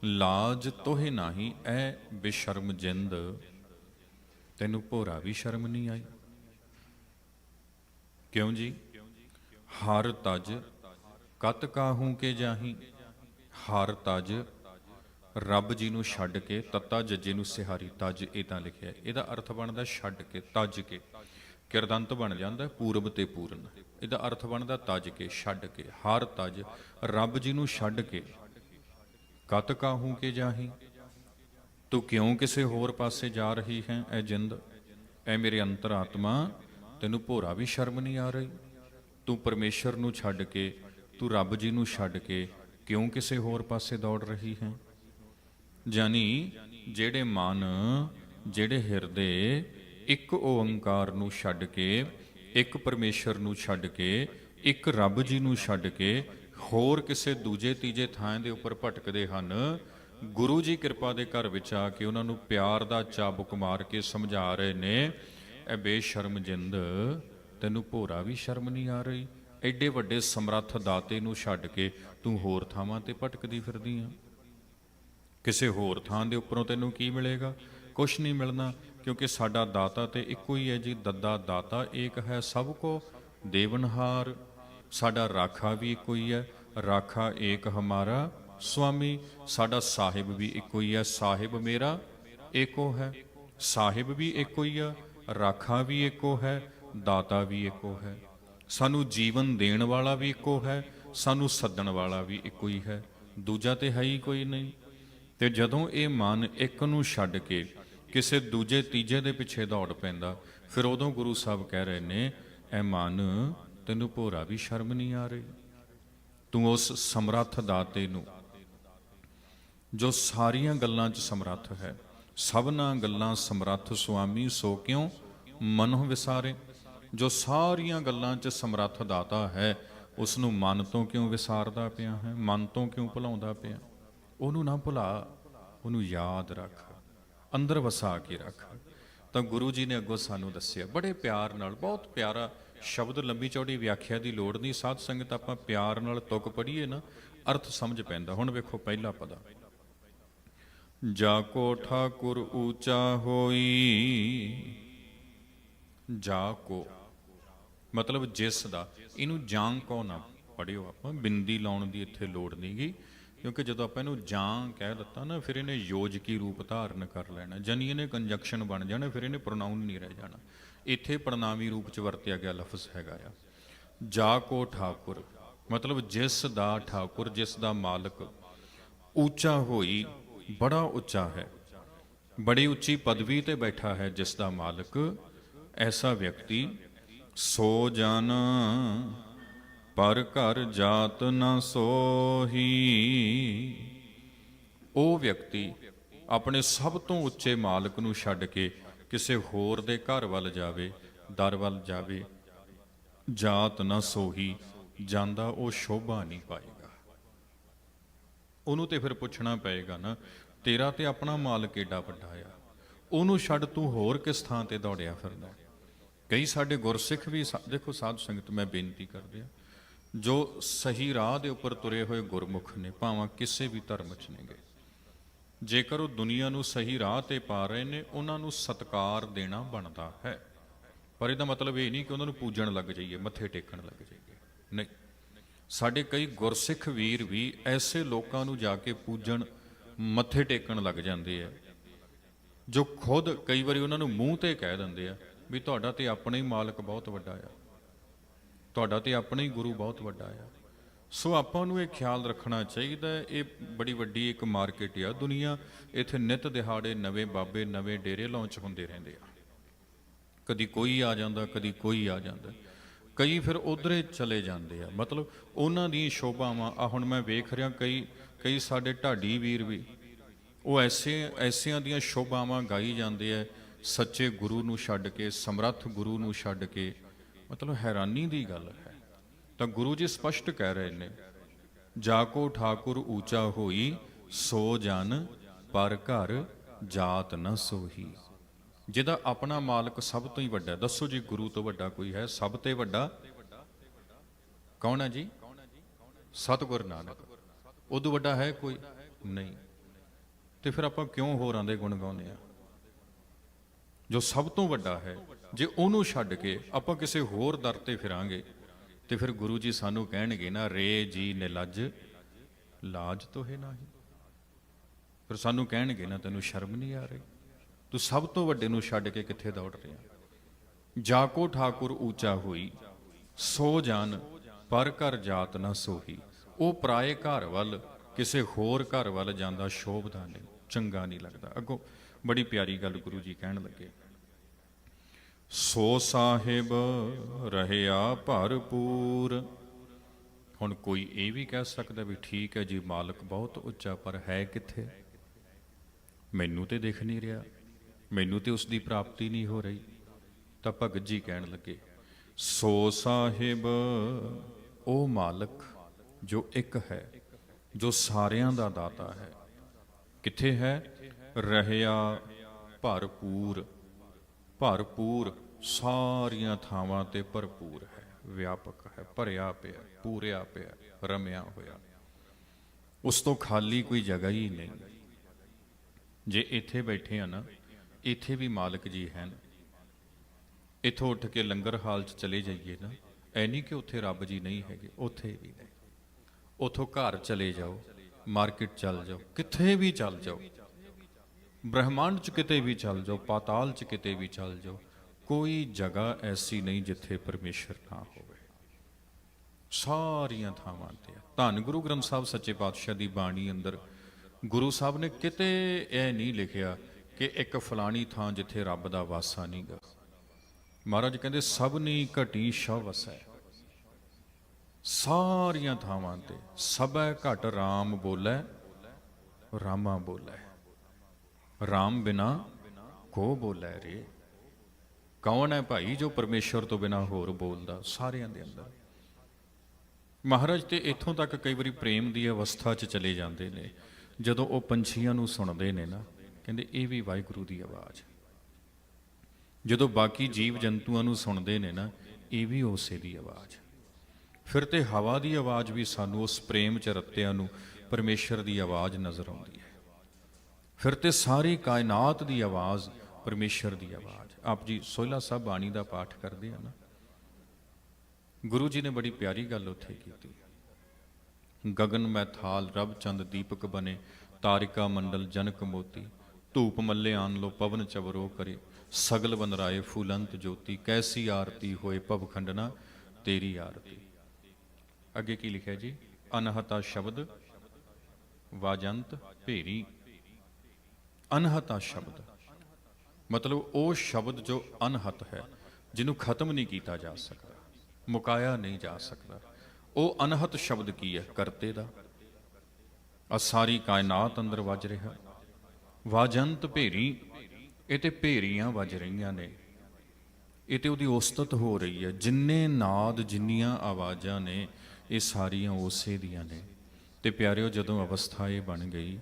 ਲਾਜ ਤੋਹਿ ਨਾਹੀ, ਐ ਬੇਸ਼ਰਮ ਜਿੰਦ। ਤੈਨੂੰ ਭੋਰਾ ਵੀ ਸ਼ਰਮ ਨਹੀਂ ਆਈ? ਕਿਉਂ ਜੀ? ਹਰ ਤਜ ਕਤ ਕਾਹੂ ਕੇ ਜਾਹੀ? ਹਰ ਤਜ ਰੱਬ ਜੀ ਨੂੰ ਛੱਡ ਕੇ ਤੱਤਾ ਜੱਜੇ ਨੂੰ ਸਿਹਾਰੀ, ਤਜ ਇਹ ਤਾਂ ਲਿਖਿਆ। ਇਹਦਾ ਅਰਥ ਬਣਦਾ ਛੱਡ ਕੇ, ਤਜ ਕੇ। ਕਿਰਦੰਤ ਬਣ ਜਾਂਦਾ ਪੂਰਬ ਤੇ ਪੂਰਨ। ਇਹਦਾ ਅਰਥ ਬਣਦਾ ਤਜ ਕੇ, ਛੱਡ ਕੇ, ਹਰ ਤਜ, ਰੱਬ ਜੀ ਨੂੰ ਛੱਡ ਕੇ। ਕਤ ਕਾਹੂ ਕੇ ਜਾਹੀ? ਤੂੰ ਕਿਉਂ ਕਿਸੇ ਹੋਰ ਪਾਸੇ ਜਾ ਰਹੀ ਹੈ, ਐ ਜਿੰਦ? ਐ ਮੇਰੇ ਅੰਤਰਾਤਮਾ, ਤੈਨੂੰ ਭੋਰਾ ਵੀ ਸ਼ਰਮ ਨਹੀਂ ਆ ਰਹੀ? ਤੂੰ ਪਰਮੇਸ਼ਰ ਨੂੰ ਛੱਡ ਕੇ, ਤੂੰ ਰੱਬ ਜੀ ਨੂੰ ਛੱਡ ਕੇ ਕਿਉਂ ਕਿਸੇ ਹੋਰ ਪਾਸੇ ਦੌੜ ਰਹੀ ਹੈ? ਜਾਨੀ, ਜਿਹੜੇ ਮਨ, ਜਿਹੜੇ ਹਿਰਦੇ ਇੱਕ ਓੰਕਾਰ ਨੂੰ ਛੱਡ ਕੇ, ਇੱਕ ਪਰਮੇਸ਼ਰ ਨੂੰ ਛੱਡ ਕੇ, ਇੱਕ ਰੱਬ ਜੀ ਨੂੰ ਛੱਡ ਕੇ ਹੋਰ ਕਿਸੇ ਦੂਜੇ ਤੀਜੇ ਥਾਂ ਦੇ ਉੱਪਰ ਭਟਕਦੇ ਹਨ। ਗੁਰੂ ਜੀ ਕਿਰਪਾ ਦੇ ਘਰ ਵਿੱਚ ਆ ਕੇ ਉਹਨਾਂ ਨੂੰ ਪਿਆਰ ਦਾ ਚਾਬੁਕ ਮਾਰ ਕੇ ਸਮਝਾ ਰਹੇ ਨੇ ਐ ਬੇਸ਼ਰਮ ਜਿੰਦ, ਤੈਨੂੰ ਭੋਰਾ ਵੀ ਸ਼ਰਮ ਨਹੀਂ ਆ ਰਹੀ? ਐਡੇ ਵੱਡੇ ਸਮਰੱਥ ਦਾਤੇ ਨੂੰ ਛੱਡ ਕੇ ਤੂੰ ਹੋਰ ਥਾਵਾਂ ਤੇ ਭਟਕਦੀ ਫਿਰਦੀ ਆ? ਕਿਸੇ ਹੋਰ ਥਾਂ ਦੇ ਉੱਪਰੋਂ ਤੈਨੂੰ ਕੀ ਮਿਲੇਗਾ? ਕੁਛ ਨਹੀਂ ਮਿਲਣਾ। ਕਿਉਂਕਿ ਸਾਡਾ ਦਾਤਾ ਤੇ ਇੱਕੋ ਹੀ ਹੈ ਜੀ, ਦੱਦਾ ਦਾਤਾ, ਏਕ ਹੈ ਸਭ ਕੋ ਦੇਵਨਹਾਰ। ਸਾਡਾ ਰਾਖਾ ਵੀ ਇੱਕੋ ਹੀ ਹੈ, ਰਾਖਾ ਏਕ ਹਮਾਰਾ ਸੁਆਮੀ ਸਾਡਾ ਸਾਹਿਬ ਵੀ ਇੱਕੋ ਹੀ ਹੈ, ਸਾਹਿਬ ਮੇਰਾ ਏਕੋ ਹੈ। ਸਾਹਿਬ ਵੀ ਇੱਕੋ ਹੀ ਆ, ਰਾਖਾ ਵੀ ਇੱਕੋ ਹੈ, ਦਾਤਾ ਵੀ ਇੱਕੋ ਹੈ। ਸਾਨੂੰ ਜੀਵਨ ਦੇਣ ਵਾਲਾ ਵੀ ਇੱਕੋ ਹੈ, ਸਾਨੂੰ ਸੱਦਣ ਵਾਲਾ ਵੀ ਇੱਕੋ ਹੀ ਹੈ। ਦੂਜਾ ਤੇ ਹੈ ਹੀ ਕੋਈ ਨਹੀਂ। ਤੇ ਜਦੋਂ ਇਹ ਮਨ ਇੱਕ ਨੂੰ ਛੱਡ ਕੇ ਕਿਸੇ ਦੂਜੇ ਤੀਜੇ ਦੇ ਪਿੱਛੇ ਦੌੜ ਪੈਂਦਾ। ਫਿਰ ਉਦੋਂ ਗੁਰੂ ਸਾਹਿਬ ਕਹਿ ਰਹੇ ਨੇ, ਐ ਮਨ, ਤੈਨੂੰ ਭੋਰਾ ਵੀ ਸ਼ਰਮ ਨਹੀਂ ਆ ਰਹੀ? ਤੂੰ ਉਸ ਸਮਰੱਥ ਦਾਤੇ ਨੂੰ, ਜੋ ਸਾਰੀਆਂ ਗੱਲਾਂ 'ਚ ਸਮਰੱਥ ਹੈ, ਸਭਨਾ ਗੱਲਾਂ ਸਮਰੱਥ ਸੁਆਮੀ, ਸੋ ਕਿਉ ਮਨੋ ਵਿਸਾਰੇ? ਜੋ ਸਾਰੀਆਂ ਗੱਲਾਂ 'ਚ ਸਮਰੱਥ ਦਾਤਾ ਹੈ ਉਸ ਨੂੰ ਮਨ ਤੋਂ ਕਿਉਂ ਵਿਸਾਰਦਾ ਪਿਆ ਹੈ? ਮਨ ਤੋਂ ਕਿਉਂ ਭੁਲਾਉਂਦਾ ਪਿਆ? ਉਹਨੂੰ ਨਾ ਭੁਲਾ, ਉਹਨੂੰ ਯਾਦ ਰੱਖ। ਅੰਦਰ ਵਸਾ ਕੇ ਰੱਖ। ਤਾਂ ਗੁਰੂ ਜੀ ਨੇ ਅੱਗੋਂ ਸਾਨੂੰ ਦੱਸਿਆ, ਬੜੇ ਪਿਆਰ ਨਾਲ, ਬਹੁਤ ਪਿਆਰਾ ਸ਼ਬਦ, ਲੰਬੀ ਚੌੜੀ ਵਿਆਖਿਆ ਦੀ ਲੋੜ ਨਹੀਂ, ਸਾਧ ਸੰਗਤ ਆਪਾਂ ਪਿਆਰ ਨਾਲ ਤੁਕ ਪੜੀਏ ਨਾ, ਅਰਥ ਸਮਝ ਪੈਂਦਾ। ਹੁਣ ਵੇਖੋ ਪਹਿਲਾ ਪਦਾ। ਜਾ ਕੋ ਠਾਕੁਰ ਊਚਾ ਹੋਈ, ਜਾ ਕੋ। ਮਤਲਬ ਜਿਸ ਦਾ, ਇਹਨੂੰ ਜਾਂ ਕੋ ਨਾ ਪੜਿਓ ਆਪਾਂ, ਬਿੰਦੀ ਲਾਉਣ ਦੀ ਇੱਥੇ ਲੋੜ ਨਹੀਂਗੀ ਕਿਉਂਕਿ ਜਦੋਂ ਆਪਾਂ ਇਹਨੂੰ ਜਾਂ ਕਹਿ ਦਿੱਤਾ ਨਾ, ਫਿਰ ਇਹਨੇ ਯੋਜਕੀ ਰੂਪ ਧਾਰਨ ਕਰ ਲੈਣਾ। ਜਾਨੀ ਇਹਨੇ ਕੰਜੰਕਸ਼ਨ ਬਣ ਜਾਣਾ, ਫਿਰ ਇਹਨੇ ਪ੍ਰੋਨਾਉਨ ਨਹੀਂ ਰਹਿ ਜਾਣਾ। ਇੱਥੇ ਪ੍ਰਣਾਮੀ ਰੂਪ ਚ ਵਰਤਿਆ ਗਿਆ ਲਫ਼ਜ਼ ਹੈਗਾ ਆ। ਜਾ ਕੋ ਠਾਕੁਰ, ਮਤਲਬ ਜਿਸ ਦਾ ਠਾਕੁਰ, ਜਿਸ ਦਾ ਮਾਲਕ ਉੱਚਾ ਹੋਈ, ਬੜਾ ਉੱਚਾ ਹੈ। ਬੜੀ ਉੱਚੀ ਪਦਵੀ ਤੇ ਬੈਠਾ ਹੈ ਜਿਸ ਦਾ ਮਾਲਕ, ਐਸਾ ਵਿਅਕਤੀ ਸੋ ਜਨ ਪਰ ਘਰ ਜਾਤ ਨਾ ਸੋਹੀ। ਉਹ ਵਿਅਕਤੀ ਆਪਣੇ ਸਭ ਤੋਂ ਉੱਚੇ ਮਾਲਕ ਨੂੰ ਛੱਡ ਕੇ ਕਿਸੇ ਹੋਰ ਦੇ ਘਰ ਵੱਲ ਜਾਵੇ, ਦਰ ਵੱਲ ਜਾਵੇ, ਜਾਤ ਨਾ ਸੋਹੀ, ਜਾਂਦਾ ਉਹ ਸ਼ੋਭਾ ਨਹੀਂ ਪਾਏਗਾ। ਉਹਨੂੰ ਤੇ ਫਿਰ ਪੁੱਛਣਾ ਪਏਗਾ ਨਾ, ਤੇਰਾ ਤੇ ਆਪਣਾ ਮਾਲਕ ਏਡਾ ਵੱਡਾ ਆ, ਉਹਨੂੰ ਛੱਡ ਤੂੰ ਹੋਰ ਕਿਸ ਥਾਂ ਤੇ ਦੌੜਿਆ ਫਿਰਦਾ? ਕਈ ਸਾਡੇ ਗੁਰਸਿੱਖ ਵੀ ਦੇਖੋ ਸਾਧ ਸੰਗਤ, ਮੈਂ ਬੇਨਤੀ ਕਰਦੇ ਆ ਜੋ ਸਹੀ ਰਾਹ ਦੇ ਉੱਪਰ ਤੁਰੇ ਹੋਏ ਗੁਰਮੁਖ ਨੇ, ਭਾਵੇਂ ਕਿਸੇ ਵੀ ਧਰਮ ਚ ਨੇਗੇ ਜੇਕਰ ਉਹ ਦੁਨੀਆ ਨੂੰ ਸਹੀ ਰਾਹ ਤੇ ਪਾ ਰਹੇ ਨੇ, ਉਹਨਾਂ ਨੂੰ ਸਤਕਾਰ ਦੇਣਾ ਬਣਦਾ ਹੈ। ਪਰ ਇਹਦਾ ਮਤਲਬ ਇਹ ਨਹੀਂ ਕਿ ਉਹਨਾਂ ਨੂੰ ਪੂਜਣ ਲੱਗ ਜਾਈਏ, ਮੱਥੇ ਟੇਕਣ ਲੱਗ ਜਾਈਏ। ਨਹੀਂ। ਸਾਡੇ ਕਈ ਗੁਰਸਿੱਖ ਵੀਰ ਵੀ ਐਸੇ ਲੋਕਾਂ ਨੂੰ ਜਾ ਕੇ ਪੂਜਣ, ਮੱਥੇ ਟੇਕਣ ਲੱਗ ਜਾਂਦੇ ਆ, ਜੋ ਖੁਦ ਕਈ ਵਾਰੀ ਉਹਨਾਂ ਨੂੰ ਮੂੰਹ ਤੇ ਕਹਿ ਦਿੰਦੇ ਆ ਵੀ ਤੁਹਾਡਾ ਤੇ ਆਪਣਾ ਹੀ ਮਾਲਕ ਬਹੁਤ ਵੱਡਾ ਆ। ਤੁਹਾਡਾ ਤੇ ਆਪਣਾ ਹੀ ਗੁਰੂ ਬਹੁਤ ਵੱਡਾ ਆ। ਸੋ ਆਪਾਂ ਨੂੰ ਇਹ ਖਿਆਲ ਰੱਖਣਾ ਚਾਹੀਦਾ ਇਹ ਬੜੀ ਵੱਡੀ ਇੱਕ ਮਾਰਕੀਟ ਆ ਦੁਨੀਆ, ਇੱਥੇ ਨਿਤ ਦਿਹਾੜੇ ਨਵੇਂ ਬਾਬੇ, ਨਵੇਂ ਡੇਰੇ ਲਾਂਚ ਹੁੰਦੇ ਰਹਿੰਦੇ ਆ। ਕਦੀ ਕੋਈ ਆ ਜਾਂਦਾ, ਕਦੀ ਕੋਈ ਆ ਜਾਂਦਾ। ਕਈ ਫਿਰ ਉਧਰੇ ਚਲੇ ਜਾਂਦੇ ਆ। ਮਤਲਬ ਉਹਨਾਂ ਦੀਆਂ ਸ਼ੋਭਾਵਾਂ ਆ ਹੁਣ ਮੈਂ ਵੇਖ ਰਿਹਾ ਕਈ ਕਈ ਸਾਡੇ ਢਾਡੀ ਵੀਰ ਵੀ, ਉਹ ਐਸੇ, ਐਸਿਆਂ ਦੀਆਂ ਸ਼ੋਭਾਵਾਂ ਗਾਈ ਜਾਂਦੇ ਆ, ਸੱਚੇ ਗੁਰੂ ਨੂੰ ਛੱਡ ਕੇ, ਸਮਰੱਥ ਗੁਰੂ ਨੂੰ ਛੱਡ ਕੇ। ਮਤਲਬ ਹੈਰਾਨੀ ਦੀ ਗੱਲ ਹੈ। ਤਾਂ ਗੁਰੂ ਜੀ ਸਪਸ਼ਟ ਕਹਿ ਰਹੇ ਨੇ, ਜਾ ਕੋ ਠਾਕੁਰ ਊਚਾ ਹੋਈ, ਸੋ ਜਨ ਪਰ ਘਰ ਜਾਤ ਨ ਸੋਹੀ। ਜਿਹਦਾ ਆਪਣਾ ਮਾਲਕ ਸਭ ਤੋਂ ਹੀ ਵੱਡਾ ਦੱਸੋ ਜੀ, ਗੁਰੂ ਤੋਂ ਵੱਡਾ ਕੋਈ ਹੈ? ਸਭ ਤੋਂ ਵੱਡਾ ਕੌਣ ਹੈ ਜੀ? ਸਤਿਗੁਰ ਨਾਨਕ। ਉਦੋਂ ਵੱਡਾ ਹੈ ਕੋਈ? ਨਹੀਂ। ਤੇ ਫਿਰ ਆਪਾਂ ਕਿਉਂ ਹੋਰਾਂ ਦੇ ਗੁਣ ਗਾਉਂਦੇ ਆ ਜੋ ਸਭ ਤੋਂ ਵੱਡਾ ਹੈ, ਜੇ ਉਹਨੂੰ ਛੱਡ ਕੇ ਆਪਾਂ ਕਿਸੇ ਹੋਰ ਦਰ ਤੇ ਫਿਰਾਂਗੇ, ਤੇ ਫਿਰ ਗੁਰੂ ਜੀ ਸਾਨੂੰ ਕਹਿਣਗੇ, ਨਾ ਰੇ ਜੀ ਨਿਲੱਜ ਲਾਜ ਤੋਹੇ ਨਾਹੀ। ਫਿਰ ਸਾਨੂੰ ਕਹਿਣਗੇ, ਨਾ ਤੈਨੂੰ ਸ਼ਰਮ ਨਹੀਂ ਆ ਰਹੀ? ਤੂੰ ਸਭ ਤੋਂ ਵੱਡੇ ਨੂੰ ਛੱਡ ਕੇ ਕਿੱਥੇ ਦੌੜ ਰਿਹਾ? ਜਾ ਕੋ ਠਾਕੁਰ ਉੱਚਾ ਹੋਈ, ਸੋ ਜਾਨ ਪਰ ਘਰ ਜਾਤ ਨਾ ਸੋਹੀ। ਉਹ ਪਰਾਏ ਘਰ ਵੱਲ, ਕਿਸੇ ਹੋਰ ਘਰ ਵੱਲ ਜਾਂਦਾ ਸ਼ੋਭਦਾ ਨਹੀਂ, ਚੰਗਾ ਨਹੀਂ ਲੱਗਦਾ। ਅੱਗੋਂ ਬੜੀ ਪਿਆਰੀ ਗੱਲ ਗੁਰੂ ਜੀ ਕਹਿਣ ਲੱਗੇ। ਸੋ ਸਾਹਿਬ, ਰਹਿਆ ਭਰਪੂਰ। ਹੁਣ ਕੋਈ ਇਹ ਵੀ ਕਹਿ ਸਕਦਾ ਵੀ ਠੀਕ ਹੈ ਜੀ, ਮਾਲਕ ਬਹੁਤ ਉੱਚਾ, ਪਰ ਹੈ ਕਿੱਥੇ? ਮੈਨੂੰ ਤੇ ਦਿਖ ਨਹੀਂ ਰਿਹਾ। ਮੈਨੂੰ ਤੇ ਉਸ ਦੀ ਪ੍ਰਾਪਤੀ ਨਹੀਂ ਹੋ ਰਹੀ। ਤਾਂ ਭਗਤ ਜੀ ਕਹਿਣ ਲੱਗੇ, ਸੋ ਸਾਹਿਬ ਉਹ ਮਾਲਕ, ਜੋ ਇੱਕ ਹੈ, ਜੋ ਸਾਰਿਆਂ ਦਾ ਦਾਤਾ ਹੈ, ਕਿੱਥੇ ਹੈ? ਰਹਿਆ ਭਰਪੂਰ ਭਰਪੂਰ ਸਾਰੀਆਂ ਥਾਵਾਂ ਤੇ ਭਰਪੂਰ ਹੈ, ਵਿਆਪਕ ਹੈ, ਭਰਿਆ ਪਿਆ, ਪੂਰਿਆ ਪਿਆ, ਰਮਿਆ ਹੋਇਆ। ਉਸ ਤੋਂ ਖਾਲੀ ਕੋਈ ਜਗ੍ਹਾ ਹੀ ਨਹੀਂ। ਜੇ ਇੱਥੇ ਬੈਠੇ ਆ ਨਾ, ਇੱਥੇ ਵੀ ਮਾਲਕ ਜੀ ਹਨ। ਇੱਥੋਂ ਉੱਠ ਕੇ ਲੰਗਰ ਹਾਲ 'ਚ ਚਲੇ ਜਾਈਏ ਨਾ, ਐ ਨਹੀਂ ਕਿ ਉੱਥੇ ਰੱਬ ਜੀ ਨਹੀਂ ਹੈਗੇ, ਉੱਥੇ ਵੀ ਨੇ ਉੱਥੋਂ ਘਰ ਚਲੇ ਜਾਓ, ਮਾਰਕੀਟ ਚੱਲ ਜਾਓ, ਕਿੱਥੇ ਵੀ ਚੱਲ ਜਾਓ ਬ੍ਰਹਿਮੰਡ 'ਚ ਕਿਤੇ ਵੀ ਚੱਲ ਜਾਓ, ਪਾਤਾਲ 'ਚ ਕਿਤੇ ਵੀ ਚੱਲ ਜਾਓ, ਕੋਈ ਜਗ੍ਹਾ ਐਸੀ ਨਹੀਂ ਜਿੱਥੇ ਪਰਮੇਸ਼ਰ ਨਾ ਹੋਵੇ। ਸਾਰੀਆਂ ਥਾਵਾਂ ਤੇ ਧੰਨ ਗੁਰੂ ਗ੍ਰੰਥ ਸਾਹਿਬ, ਸੱਚੇ ਪਾਤਸ਼ਾਹ ਦੀ ਬਾਣੀ ਅੰਦਰ ਗੁਰੂ ਸਾਹਿਬ ਨੇ ਕਿਤੇ ਇਹ ਨਹੀਂ ਲਿਖਿਆ ਕਿ ਇੱਕ ਫਲਾਣੀ ਥਾਂ ਜਿੱਥੇ ਰੱਬ ਦਾ ਵਾਸਾ ਨਹੀਂਗਾ ਮਹਾਰਾਜ ਕਹਿੰਦੇ ਸਭਨੀ ਘਟੀ ਸ਼ਵ ਵਸੈ। ਸਾਰੀਆਂ ਥਾਵਾਂ ਤੇ ਸਭੈ ਘਟ RAM ਬੋਲੇ, ਰਾਮਾ ਬੋਲੇ। RAM ਬਿਨਾ ਕੋ ਬੋਲੇ ਰੇ? ਕੌਣ ਹੈ ਭਾਈ ਜੋ ਪਰਮੇਸ਼ਵਰ ਤੋਂ ਬਿਨਾ ਹੋਰ ਬੋਲਦਾ ਸਾਰਿਆਂ ਦੇ ਅੰਦਰ? ਮਹਾਰਾਜ, ਤੇ ਇੱਥੋਂ ਤੱਕ ਕਈ ਵਾਰੀ ਪ੍ਰੇਮ ਦੀ ਅਵਸਥਾ 'ਚ ਚਲੇ ਜਾਂਦੇ ਨੇ। ਜਦੋਂ ਉਹ ਪੰਛੀਆਂ ਨੂੰ ਸੁਣਦੇ ਨੇ ਨਾ, ਕਹਿੰਦੇ, ਇਹ ਵੀ ਵਾਹਿਗੁਰੂ ਦੀ ਆਵਾਜ਼ ਜਦੋਂ ਬਾਕੀ ਜੀਵ ਜੰਤੂਆਂ ਨੂੰ ਸੁਣਦੇ ਨੇ ਨਾ, ਇਹ ਵੀ ਉਸੇ ਦੀ ਆਵਾਜ਼ ਫਿਰ ਤੇ ਹਵਾ ਦੀ ਆਵਾਜ਼ ਵੀ ਸਾਨੂੰ ਉਸ ਪ੍ਰੇਮ ਚ ਰੱਤਿਆਂ ਨੂੰ ਪਰਮੇਸ਼ਰ ਦੀ ਆਵਾਜ਼ ਨਜ਼ਰ ਆਉਂਦੀ ਹੈ। ਫਿਰ ਤੇ ਸਾਰੀ ਕਾਇਨਾਤ ਦੀ ਆਵਾਜ਼, ਪਰਮੇਸ਼ਰ ਦੀ ਆਵਾਜ਼। ਆਪ ਜੀ ਸੋਹਿਲਾ ਸਾਹਿਬ ਬਾਣੀ ਦਾ ਪਾਠ ਕਰਦੇ ਆ ਨਾ। ਗੁਰੂ ਜੀ ਨੇ ਬੜੀ ਪਿਆਰੀ ਗੱਲ ਉੱਥੇ ਕੀਤੀ। ਗगन ਮੈਂ ਥਾਲ, ਰਬ ਚੰਦ ਦੀਪਕ ਬਨੇ, ਤਾਰਿਕਾ ਮੰਡਲ ਜਨਕ ਮੋਤੀ, ਧੂਪ ਮੱਲੇ ਆਨ ਲੋ ਪਵਨ ਚਵਰੋ ਕਰੇ, ਸਗਲ ਬਨਰਾਏ ਫੂਲੰਤ ਜੋਤੀ, ਕੈਸੀ ਆਰਤੀ ਹੋਏ ਭਵ ਖੰਡਨਾ, ਤੇਰੀ ਆਰਤੀ। ਅੱਗੇ ਕੀ ਲਿਖਿਆ ਜੀ? ਅਨਹਤਾ ਸ਼ਬਦ, ਵਾਜੰਤ ਭੇਰੀ। ਅਨਹਤਾ ਸ਼ਬਦ। ਮਤਲਬ ਉਹ ਸ਼ਬਦ ਜੋ ਅਨਹਤ ਹੈ, ਜਿਹਨੂੰ ਖਤਮ ਨਹੀਂ ਕੀਤਾ ਜਾ ਸਕਦਾ, ਮੁਕਾਇਆ ਨਹੀਂ ਜਾ ਸਕਦਾ। ਉਹ ਅਨਹਤ ਸ਼ਬਦ ਕੀ ਹੈ? ਕਰਤੇ ਦਾ। ਆ ਸਾਰੀ ਕਾਇਨਾਤ ਅੰਦਰ ਵੱਜ ਰਿਹਾ। ਵਾਜੰਤ ਭੇਰੀ, ਇਹ ਤੇ ਭੇਰੀਆਂ ਵੱਜ ਰਹੀਆਂ ਨੇ। ਇਹ ਤੇ ਉਹਦੀ ਉਸਤਤ ਹੋ ਰਹੀ ਹੈ। ਜਿੰਨੇ ਨਾਦ, ਜਿੰਨੀਆਂ ਆਵਾਜ਼ਾਂ ਨੇ, ਇਹ ਸਾਰੀਆਂ ਉਸੇ ਦੀਆਂ ਨੇ। ਤੇ ਪਿਆਰਿਓ, ਜਦੋਂ ਅਵਸਥਾ ਇਹ ਬਣ ਗਈ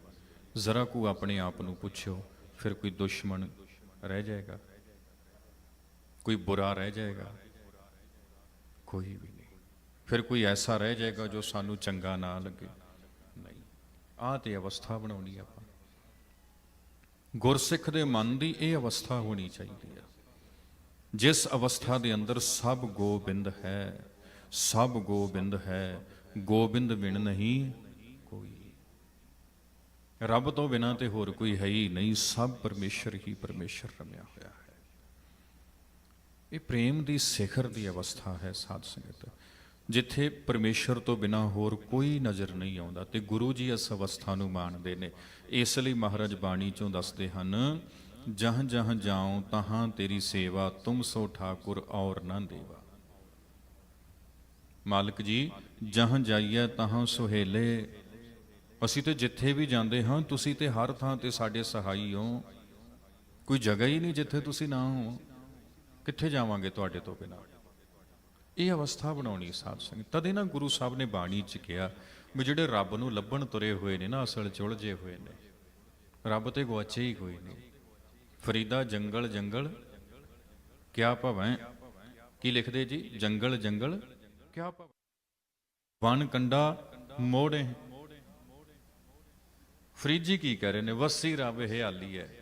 ਜ਼ਰਾ ਕੋ ਆਪਣੇ ਆਪ ਨੂੰ ਪੁੱਛਿਓ, ਫਿਰ ਕੋਈ ਦੁਸ਼ਮਣ ਰਹਿ ਜਾਏਗਾ। ਕੋਈ ਬੁਰਾ ਰਹਿ ਜਾਏਗਾ, ਕੋਈ ਵੀ ਨਹੀਂ। ਫਿਰ ਕੋਈ ਐਸਾ ਰਹਿ ਜਾਏਗਾ ਜੋ ਸਾਨੂੰ ਚੰਗਾ ਨਾ ਲੱਗੇ। ਨਹੀਂ, ਆਹ ਤੇ ਅਵਸਥਾ ਬਣਾਉਣੀ ਆਪਾਂ। ਗੁਰਸਿੱਖ ਦੇ ਮਨ ਦੀ ਇਹ ਅਵਸਥਾ ਹੋਣੀ ਚਾਹੀਦੀ ਹੈ ਜਿਸ ਅਵਸਥਾ ਦੇ ਅੰਦਰ ਸਭ ਗੋਬਿੰਦ ਹੈ, ਸਭ ਗੋਬਿੰਦ ਹੈ, ਗੋਬਿੰਦ ਬਿਨ ਨਹੀਂ ਰੱਬ ਤੋਂ ਬਿਨਾ ਤੇ ਹੋਰ ਕੋਈ ਹੈ ਹੀ ਨਹੀਂ, ਸਭ ਪਰਮੇਸ਼ਰ ਹੀ ਪਰਮੇਸ਼ਰ ਰਮਿਆ ਹੋਇਆ ਹੈ। ਇਹ ਪ੍ਰੇਮ ਦੀ ਸਿਖਰ ਦੀ ਅਵਸਥਾ ਹੈ ਸਾਧ ਸੰਗਤ। ਜਿੱਥੇ ਪਰਮੇਸ਼ਰ ਤੋਂ ਬਿਨਾ ਹੋਰ ਕੋਈ ਨਜ਼ਰ ਨਹੀਂ ਆਉਂਦਾ ਤੇ ਗੁਰੂ ਜੀ ਇਸ ਅਵਸਥਾ ਨੂੰ ਮਾਣਦੇ ਨੇ। ਇਸ ਲਈ ਮਹਾਰਾਜ ਬਾਣੀ ਚੋਂ ਦੱਸਦੇ ਹਨ, ਜਹਾਂ ਜਹਾਂ ਜਾਉ, ਤਹਾਂ ਤੇਰੀ ਸੇਵਾ, ਤੁਮ ਸੋ ਠਾਕੁਰ, ਔਰ ਨਾ ਦੇਵਾ। ਮਾਲਕ ਜੀ, ਜਹਾਂ ਜਾਈਏ ਤਹਾਂ ਸੁਹੇਲੇ ਅਸੀਂ ਤੇ ਜਿੱਥੇ ਵੀ ਜਾਂਦੇ ਹਾਂ, ਤੁਸੀਂ ਤੇ ਹਰ ਥਾਂ ਤੇ ਸਾਡੇ ਸਹਾਈ ਹੋ। ਕੋਈ ਜਗ੍ਹਾ ਹੀ ਨਹੀਂ ਜਿੱਥੇ ਤੁਸੀਂ ਨਾ ਹੋ। ਕਿੱਥੇ ਜਾਵਾਂਗੇ ਤੁਹਾਡੇ ਤੋਂ ਬਿਨਾਂ? ਇਹ ਅਵਸਥਾ ਬਣਾਉਣੀ ਸਾਧ ਸੰਗਤ। ਤਦੇ ਨਾ ਗੁਰੂ ਸਾਹਿਬ ਨੇ ਬਾਣੀ ਚ ਕਿਹਾ, ਵੀ ਜਿਹੜੇ ਰੱਬ ਨੂੰ ਲੱਭਣ ਤੁਰੇ ਹੋਏ ਨੇ ਨਾ, ਅਸਲ ਚ ਉਲਝੇ ਹੋਏ ਨੇ। ਰੱਬ ਤੇ ਗੁਆਚੇ ਹੀ ਕੋਈ ਨਹੀਂ ਫਰੀਦਾ, ਜੰਗਲ ਜੰਗਲ, ਕਿਆ ਭਵੈ? ਕੀ ਲਿਖਦੇ ਜੀ? ਜੰਗਲ ਜੰਗਲ, ਕਿਆ ਭਵੈ? ਵਨ ਕੰਡਾ ਮੋੜੇ। ਫਰੀਜੀ ਕੀ ਕਹਿ ਰਹੇ ਨੇ? ਵਸੀ ਰੱਬ ਹਿਆਲੀ ਹੈ।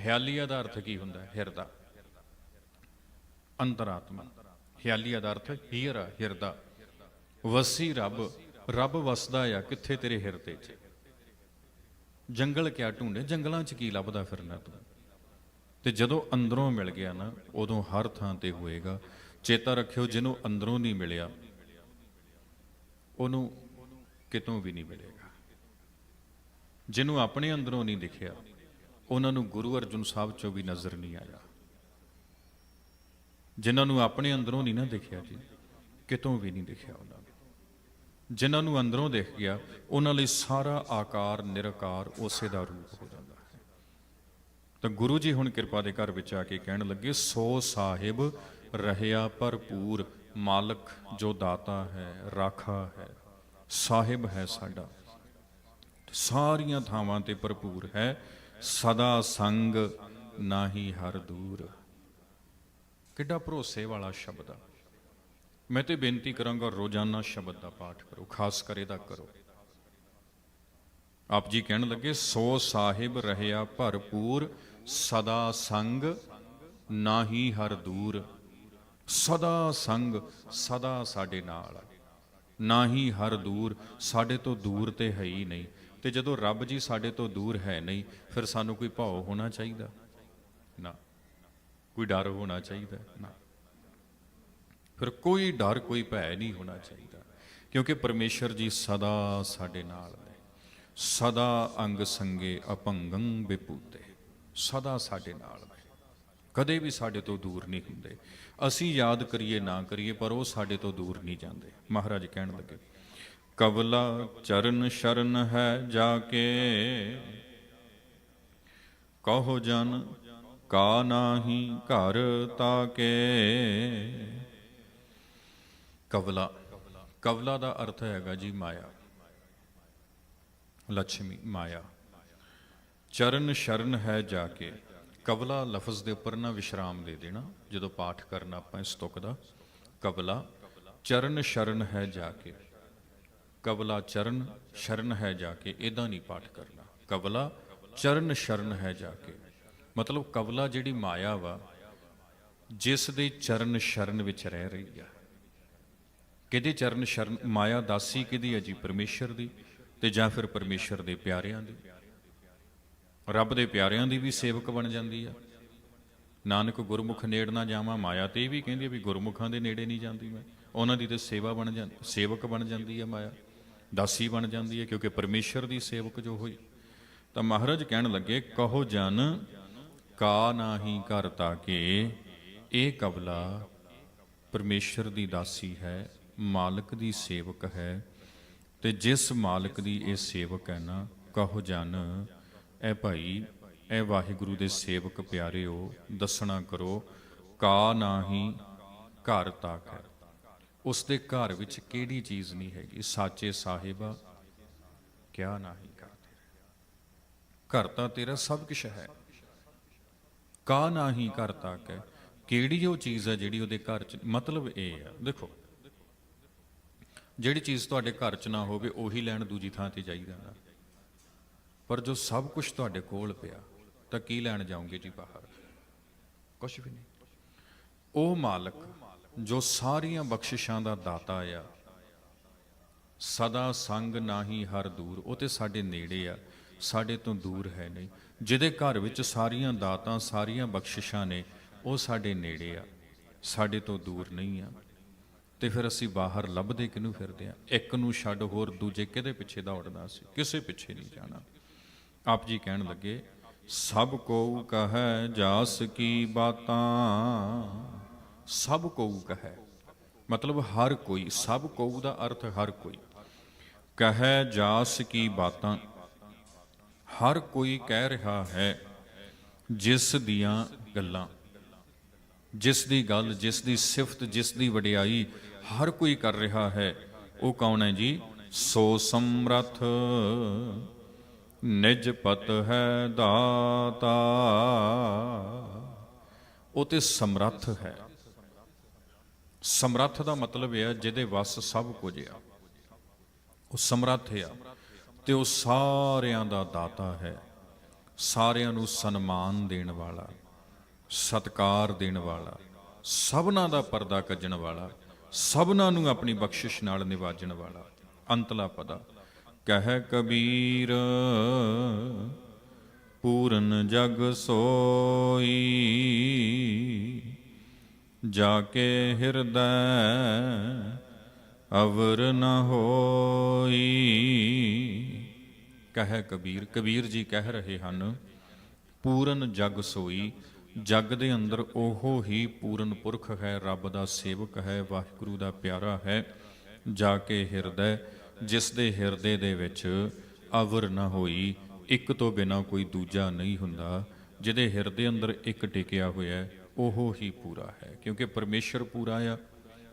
ਹਿਆਲੀਆ ਦਾ ਅਰਥ ਕੀ ਹੁੰਦਾ? ਹੈ ਹਿਰਦਾ। ਅੰਤਰਾਤਮਾ। ਹਿਆਲੀਆ ਦਾ ਅਰਥ ਹੀਰਾ ਹਿਰਦਾ। ਵਸੀ ਰੱਬ ਰੱਬ ਵਸਦਾ ਆ ਕਿੱਥੇ ਤੇਰੇ ਹਿਰਦੇ 'ਚ? ਜੰਗਲ ਕਿਆ ਢੂੰਡੇ ਜੰਗਲਾਂ 'ਚ ਕੀ ਲੱਭਦਾ ਫਿਰਨਾ ਤੂੰ? ਤੇ ਜਦੋਂ ਅੰਦਰੋਂ ਮਿਲ ਗਿਆ ਨਾ, ਉਦੋਂ ਹਰ ਥਾਂ ਤੇ ਹੋਏਗਾ। ਚੇਤਾ ਰੱਖਿਓ, ਜਿਹਨੂੰ ਅੰਦਰੋਂ ਨਹੀਂ ਮਿਲਿਆ, ਉਹਨੂੰ ਕਿਤੋਂ ਵੀ ਨਹੀਂ ਮਿਲੇਗਾ ਜਿਹਨੂੰ ਆਪਣੇ ਅੰਦਰੋਂ ਨਹੀਂ ਦਿਖਿਆ, ਉਹਨਾਂ ਨੂੰ ਗੁਰੂ ਅਰਜੁਨ ਸਾਹਿਬ ਚੋਂ ਵੀ ਨਜ਼ਰ ਨਹੀਂ ਆਇਆ। ਜਿਨ੍ਹਾਂ ਨੂੰ ਆਪਣੇ ਅੰਦਰੋਂ ਨਹੀਂ ਨਾ ਦਿਖਿਆ ਜੀ, ਕਿਤੋਂ ਵੀ ਨਹੀਂ ਦਿਖਿਆ ਉਹਨਾਂ ਨੂੰ। ਜਿਨ੍ਹਾਂ ਨੂੰ ਅੰਦਰੋਂ ਦਿਖ ਗਿਆ, ਉਹਨਾਂ ਲਈ ਸਾਰਾ ਆਕਾਰ ਨਿਰਕਾਰ ਉਸੇ ਦਾ ਰੂਪ ਹੋ ਜਾਂਦਾ ਹੈ। ਤਾਂ ਗੁਰੂ ਜੀ ਹੁਣ ਕਿਰਪਾ ਦੇ ਘਰ ਵਿੱਚ ਆ ਕੇ ਕਹਿਣ ਲੱਗੇ, ਸੋ ਸਾਹਿਬ ਰਹਿਆ ਭਰਪੂਰ, ਮਾਲਕ ਜੋ ਦਾਤਾ ਹੈ, ਰਾਖਾ ਹੈ, ਸਾਹਿਬ ਹੈ ਸਾਡਾ। ਸਾਰੀਆਂ ਥਾਵਾਂ ਤੇ ਭਰਪੂਰ ਹੈ, ਸਦਾ ਸੰਗ ਨਾਹੀ ਹਰ ਦੂਰ। ਕਿੱਡਾ ਭਰੋਸੇ ਵਾਲਾ ਸ਼ਬਦ ਆ। ਮੈਂ ਤੇ ਬੇਨਤੀ ਕਰਾਂਗਾ ਰੋਜ਼ਾਨਾ ਸ਼ਬਦ ਦਾ ਪਾਠ ਕਰੋ, ਖਾਸ ਕਰ ਇਹਦਾ ਕਰੋ। ਆਪ ਜੀ ਕਹਿਣ ਲੱਗੇ, ਸੋ ਸਾਹਿਬ ਰਹਿਆ ਭਰਪੂਰ, ਸਦਾ ਸੰਗ ਨਾਹੀ ਹਰ ਦੂਰ। ਸਦਾ ਸੰਗ, ਸਦਾ ਸਾਡੇ ਨਾਲ ਆ। ਨਾਹੀ ਹਰ ਦੂਰ, ਸਾਡੇ ਤੋਂ ਦੂਰ ਤੇ ਹੈ ਹੀ ਨਹੀਂ। ਤੇ ਜਦੋਂ ਰੱਬ ਜੀ ਸਾਡੇ ਤੋਂ ਦੂਰ ਹੈ ਨਹੀਂ, ਫਿਰ ਸਾਨੂੰ ਕੋਈ ਭਾਉ ਹੋਣਾ ਚਾਹੀਦਾ? ਨਾ। ਕੋਈ ਡਰ ਹੋਣਾ ਚਾਹੀਦਾ? ਨਾ। ਫਿਰ ਕੋਈ ਡਰ, ਕੋਈ ਭੈ ਨਹੀਂ ਹੋਣਾ ਚਾਹੀਦਾ, ਕਿਉਂਕਿ ਪਰਮੇਸ਼ਰ ਜੀ ਸਦਾ ਸਾਡੇ ਨਾਲ ਨੇ। ਸਦਾ ਅੰਗ ਸੰਗੇ ਅਪੰਗੰ ਵਿਪੂਤੇ ਸਦਾ ਸਾਡੇ ਨਾਲ ਨੇ। ਕਦੇ ਵੀ ਸਾਡੇ ਤੋਂ ਦੂਰ ਨਹੀਂ ਹੁੰਦੇ। ਅਸੀਂ ਯਾਦ ਕਰੀਏ, ਨਾ ਕਰੀਏ, ਪਰ ਉਹ ਸਾਡੇ ਤੋਂ ਦੂਰ ਨਹੀਂ ਜਾਂਦੇ। ਮਹਾਰਾਜ ਕਹਿਣ ਲੱਗੇ ਕਬਲਾ ਚਰਨ ਸ਼ਰਨ ਹੈ ਜਾ ਕੇ ਕਹੋ ਜਨ, ਕਾ ਨਾਹੀ ਘਰ ਤਾਕੇ। ਕਵਲਾ ਕਵਲਾ ਦਾ ਅਰਥ ਹੈਗਾ ਜੀ ਮਾਇਆ। ਲక్ష్ਮੀ ਮਾਇਆ। ਚਰਨ ਸ਼ਰਨ ਹੈ ਜਾ ਕੇ ਕਬਲਾ ਲਫ਼ਜ਼ ਦੇ ਉੱਪਰ ਨਾ ਵਿਸ਼ਰਾਮ ਦੇ ਦੇਣਾ, ਜਦੋਂ ਪਾਠ ਕਰਨਾ ਆਪਾਂ ਇਸ ਤੁਕ ਦਾ। ਕਬਲਾ ਚਰਨ ਸ਼ਰਨ ਹੈ ਜਾ ਕੇ ਕਵਲਾ ਚਰਨ ਸ਼ਰਨ ਹੈ ਜਾ ਕੇ ਇਦਾਂ ਨਹੀਂ ਪਾਠ ਕਰਨਾ। ਕਵਲਾ ਚਰਨ ਸ਼ਰਨ ਹੈ ਜਾ ਕੇ। ਮਤਲਬ ਕਵਲਾ ਜਿਹੜੀ ਮਾਇਆ ਵਾ, ਜਿਸ ਦੇ ਚਰਨ ਸ਼ਰਨ ਵਿੱਚ ਰਹਿ ਰਹੀ ਆ। ਕਿਹਦੇ ਚਰਨ ਸ਼ਰਨ, ਮਾਇਆ ਦਾਸੀ ਕਿਹਦੀ ਹੈ ਜੀ? ਪਰਮੇਸ਼ਰ ਦੀ ਤੇ ਜਾਂ ਫਿਰ ਪਰਮੇਸ਼ਰ ਦੇ ਪਿਆਰਿਆਂ ਦੀ। ਰੱਬ ਦੇ ਪਿਆਰਿਆਂ ਦੀ ਵੀ ਸੇਵਕ ਬਣ ਜਾਂਦੀ ਆ। ਨਾਨਕ ਗੁਰਮੁਖ ਨੇੜ ਨਾ ਜਾਵਾਂ, ਮਾਇਆ ਤੇ ਇਹ ਵੀ ਕਹਿੰਦੀ ਵੀ ਗੁਰਮੁਖਾਂ ਦੇ ਨੇੜੇ ਨਹੀਂ ਜਾਂਦੀ ਮੈਂ। ਉਹਨਾਂ ਦੀ ਤੇ ਸੇਵਾ ਬਣ ਜਾਂਦੀ ਸੇਵਕ ਬਣ ਜਾਂਦੀ ਆ ਮਾਇਆ। ਦਾਸੀ ਬਣ ਜਾਂਦੀ ਹੈ, ਕਿਉਂਕਿ ਪਰਮੇਸ਼ਰ ਦੀ ਸੇਵਕ ਜੋ ਹੋਈ। ਤਾਂ ਮਹਾਰਾਜ ਕਹਿਣ ਲੱਗੇ, ਕਹੋ ਜਨ, ਕਾ ਨਾਹੀ ਕਰਤਾ ਕੇ ਇਹ ਕਬਲਾ ਪਰਮੇਸ਼ਰ ਦੀ ਦਾਸੀ ਹੈ, ਮਾਲਕ ਦੀ ਸੇਵਕ ਹੈ, ਤੇ ਜਿਸ ਮਾਲਕ ਦੀ ਇਹ ਸੇਵਕ ਹੈ ਨਾ, ਕਹੋ ਜਨ, ਐ ਭਾਈ, ਐ ਵਾਹਿਗੁਰੂ ਦੇ ਸੇਵਕ ਪਿਆਰਿਓ, ਦੱਸਣਾ ਕਰੋ, ਕਾ ਨਾਹੀ ਘਰ ਤਾਕ ਹੈ। ਉਸ ਦੇ ਘਰ ਵਿੱਚ ਕਿਹੜੀ ਚੀਜ਼ ਨਹੀਂ ਹੈਗੀ? ਸਾਚੇ ਸਾਹਿਬਾ, ਕਿਆ ਨਾਹੀ ਕਰਦੇ ਘਰ ਤਾਂ ਤੇਰਾ ਸਭ ਕੁਝ ਹੈ। ਕਾ ਨਾਹੀ ਘਰ ਤੱਕ ਹੈ ਕਿਹੜੀ ਉਹ ਚੀਜ਼ ਹੈ ਜਿਹੜੀ ਉਹਦੇ ਘਰ ਚ, ਮਤਲਬ ਇਹ ਆ? ਦੇਖੋ, ਜਿਹੜੀ ਚੀਜ਼ ਤੁਹਾਡੇ ਘਰ ਚ ਨਾ ਹੋਵੇ, ਉਹੀ ਲੈਣ ਦੂਜੀ ਥਾਂ ਤੇ ਜਾਈਦਾ ਨਾ ਪਰ ਜੋ ਸਭ ਕੁਝ ਤੁਹਾਡੇ ਕੋਲ ਪਿਆ, ਤਾਂ ਕੀ ਲੈਣ ਜਾਓਗੇ ਜੀ ਬਾਹਰ? ਕੁਝ ਵੀ ਨਹੀਂ। ਉਹ ਮਾਲਕ ਜੋ ਸਾਰੀਆਂ ਬਖਸ਼ਿਸ਼ਾਂ ਦਾ ਦਾਤਾ ਆ, ਸਦਾ ਸੰਗ ਨਾਹੀ ਹਰ ਦੂਰ, ਉਹ ਤੇ ਸਾਡੇ ਨੇੜੇ ਆ, ਸਾਡੇ ਤੋਂ ਦੂਰ ਹੈ ਨਹੀਂ। ਜਿਹਦੇ ਘਰ ਵਿੱਚ ਸਾਰੀਆਂ ਦਾਤਾਂ, ਸਾਰੀਆਂ ਬਖਸ਼ਿਸ਼ਾਂ ਨੇ, ਉਹ ਸਾਡੇ ਨੇੜੇ ਆ, ਸਾਡੇ ਤੋਂ ਦੂਰ ਨਹੀਂ ਆ। ਤੇ ਫਿਰ ਅਸੀਂ ਬਾਹਰ ਲੱਭਦੇ ਕਿਹਨੂੰ ਫਿਰਦੇ ਆ? ਇੱਕ ਨੂੰ ਛੱਡ ਹੋਰ ਦੂਜੇ ਕਿਹਦੇ ਪਿੱਛੇ ਦੌੜਨਾ ਸੀ? ਕਿਸੇ ਪਿੱਛੇ ਨਹੀਂ ਜਾਣਾ। ਆਪ ਜੀ ਕਹਿਣ ਲੱਗੇ, ਸਭ ਕੋ ਕਹੈ ਜਾਸ ਕੀ ਬਾਤਾਂ। ਸਭ ਕੋ ਕਹੈ। ਮਤਲਬ ਹਰ ਕੋਈ, ਸਭ ਕੋ ਦਾ ਅਰਥ ਹਰ ਕੋਈ। ਕਹੈ ਜਾਸ ਕੀ ਬਾਤਾਂ, ਹਰ ਕੋਈ ਕਹਿ ਰਿਹਾ ਹੈ ਜਿਸ ਦੀਆਂ ਗੱਲਾਂ। ਜਿਸ ਦੀ ਗੱਲ, ਜਿਸ ਦੀ ਸਿਫਤ, ਜਿਸ ਦੀ ਵਡਿਆਈ ਹਰ ਕੋਈ ਕਰ ਰਿਹਾ ਹੈ, ਉਹ ਕੌਣ ਹੈ ਜੀ? ਸੋ ਸਮਰਥ ਨਿਜ ਪਤ ਹੈ ਦਾਤਾ। ਉਹ ਤੇ ਸਮਰੱਥ ਹੈ। ਸਮਰੱਥ ਦਾ ਮਤਲਬ ਇਹ ਆ, ਜਿਹਦੇ ਵੱਸ ਸਭ ਕੁਝ ਆ। ਉਹ ਸਮਰੱਥ ਆ ਤੇ ਉਹ ਸਾਰਿਆਂ ਦਾ ਦਾਤਾ ਹੈ। ਸਾਰਿਆਂ ਨੂੰ ਸਨਮਾਨ ਦੇਣ ਵਾਲਾ, ਸਤਕਾਰ ਦੇਣ ਵਾਲਾ, ਸਭਨਾਂ ਦਾ ਪਰਦਾ ਕੱਜਣ ਵਾਲਾ, ਸਭਨਾਂ ਨੂੰ ਆਪਣੀ ਬਖਸ਼ਿਸ਼ ਨਾਲ ਨਿਵਾਜਣ ਵਾਲਾ, ਅੰਤਲਾ ਪਦਾ। ਕਹਿ ਕਬੀਰ, ਪੂਰਨ ਜਗ ਸੋਈ ਜਾ ਕੇ ਹਿਰਦੈ ਅਵਰ ਨ ਹੋਈ। ਕਹਿ ਕਬੀਰ ਕਬੀਰ ਜੀ ਕਹਿ ਰਹੇ ਹਨ ਪੂਰਨ ਜਗ ਸੋਈ ਜਗ ਦੇ ਅੰਦਰ ਉਹ ਹੀ ਪੂਰਨ ਪੁਰਖ ਹੈ ਰੱਬ ਦਾ ਸੇਵਕ ਹੈ ਵਾਹਿਗੁਰੂ ਦਾ ਪਿਆਰਾ ਹੈ। ਜਾ ਕੇ ਹਿਰਦੈ ਜਿਸ ਦੇ ਹਿਰਦੇ ਦੇ ਵਿੱਚ ਅਵਰ ਨਾ ਹੋਈ ਇੱਕ ਤੋਂ ਬਿਨਾ ਕੋਈ ਦੂਜਾ ਨਹੀਂ ਹੁੰਦਾ ਜਿਹਦੇ ਹਿਰਦੇ ਅੰਦਰ ਇੱਕ ਟਿਕਿਆ ਹੋਇਆ ਹੈ, ਉਹ ਹੀ ਪੂਰਾ ਹੈ, ਕਿਉਂਕਿ ਪਰਮੇਸ਼ਰ ਪੂਰਾ ਆ,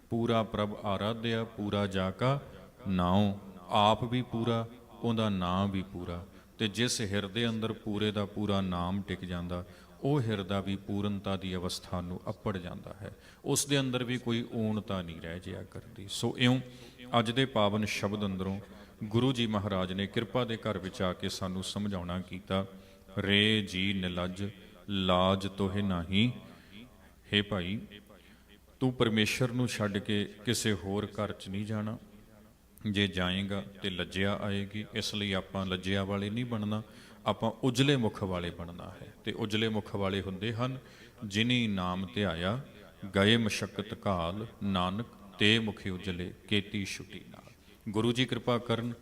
ਪੂਰਾ ਪ੍ਰਭ ਆਰਾਧਿਆ, ਪੂਰਾ ਜਾ ਕਾ ਨਾਉ ਆਪ ਵੀ ਪੂਰਾ, ਉਹਦਾ ਨਾਮ ਵੀ ਪੂਰਾ। ਤੇ ਜਿਸ ਹਿਰਦੇ ਅੰਦਰ ਪੂਰੇ ਦਾ ਪੂਰਾ ਨਾਮ ਟਿਕ ਜਾਂਦਾ, ਉਹ ਹਿਰਦਾ ਵੀ ਪੂਰਨਤਾ ਦੀ ਅਵਸਥਾ ਨੂੰ ਅੱਪੜ ਜਾਂਦਾ ਹੈ। ਉਸ ਦੇ ਅੰਦਰ ਵੀ ਕੋਈ ਊਣਤਾ ਨਹੀਂ ਰਹਿ ਜਿਆ ਕਰਦੀ। ਸੋ ਇਉਂ ਅੱਜ ਦੇ ਪਾਵਨ ਸ਼ਬਦ ਅੰਦਰੋਂ ਗੁਰੂ ਜੀ ਮਹਾਰਾਜ ਨੇ ਕਿਰਪਾ ਦੇ ਘਰ ਵਿੱਚ ਆ ਕੇ ਸਾਨੂੰ ਸਮਝਾਉਣਾ ਕੀਤਾ, ਰੇ ਜੀ ਨਿਲਜ, ਲਾਜ ਤੋਹਿ ਨਹੀਂ ਹੇ ਭਾਈ, ਤੂੰ ਪਰਮੇਸ਼ਰ ਨੂੰ ਛੱਡ ਕੇ ਕਿਸੇ ਹੋਰ ਘਰ 'ਚ ਨਹੀਂ ਜਾਣਾ। ਜੇ ਜਾਏਗਾ ਤੇ ਲੱਜਿਆ ਆਏਗੀ, ਇਸ ਲਈ ਆਪਾਂ ਲੱਜਿਆ ਵਾਲੇ ਨਹੀਂ ਬਣਨਾ, ਆਪਾਂ ਉਜਲੇ ਮੁਖ ਵਾਲੇ ਬਣਨਾ ਹੈ। ਤੇ ਉਜਲੇ ਮੁਖ ਵਾਲੇ ਹੁੰਦੇ ਹਨ, ਜਿਨੀ ਨਾਮ ਧਿਆਇਆ ਗਏ ਮਸ਼ਕਤ ਕਾਲ, ਨਾਨਕ ਤੇ ਮੁਖੀ ਉਜਲੇ, ਕੇਤੀ ਛੁਟੀ ਨਾਲ। ਗੁਰੂ ਜੀ ਕਿਰਪਾ ਕਰਨ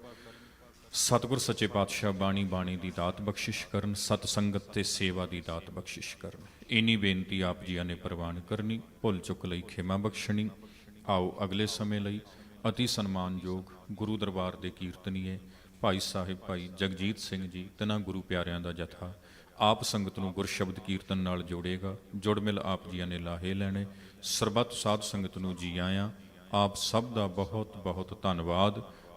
ਸਤਿਗੁਰ ਸੱਚੇ ਪਾਤਸ਼ਾਹ ਬਾਣੀ ਬਾਣੀ ਦੀ ਦਾਤ ਬਖਸ਼ਿਸ਼ ਕਰਨ, ਸਤ ਸੰਗਤ ਤੇ ਸੇਵਾ ਦੀ ਦਾਤ ਬਖਸ਼ਿਸ਼ ਕਰਨ। ਇਨੀ ਬੇਨਤੀ ਆਪ ਜੀਆਂ ਨੇ ਪ੍ਰਵਾਨ ਕਰਨੀ, ਭੁੱਲ ਚੁੱਕ ਲਈ ਖਿਮਾ ਬਖਸ਼ਣੀ। ਆਓ ਅਗਲੇ ਸਮੇਂ ਲਈ ਅਤੀ ਸਨਮਾਨਯੋਗ ਗੁਰੂ ਦਰਬਾਰ ਦੇ ਕੀਰਤਨੀਏ, ਭਾਈ ਸਾਹਿਬ, ਭਾਈ ਜਗਜੀਤ ਸਿੰਘ ਜੀ, ਤਨਾ ਗੁਰੂ ਪਿਆਰਿਆਂ ਦਾ ਜਥਾ। ਆਪ ਸੰਗਤ ਨੂੰ ਗੁਰ ਸ਼ਬਦ ਕੀਰਤਨ ਨਾਲ ਜੋੜੇਗਾ। ਜੁੜ ਮਿਲ ਆਪ ਜੀਆਂ ਨੇ ਲਾਹੇ ਲੈਣੇ। ਸਰਬੱਤ ਸਾਧ ਸੰਗਤ ਨੂੰ ਜੀ ਆਇਆਂ। ਆਪ ਸਭ ਦਾ ਬਹੁਤ ਬਹੁਤ ਧੰਨਵਾਦ।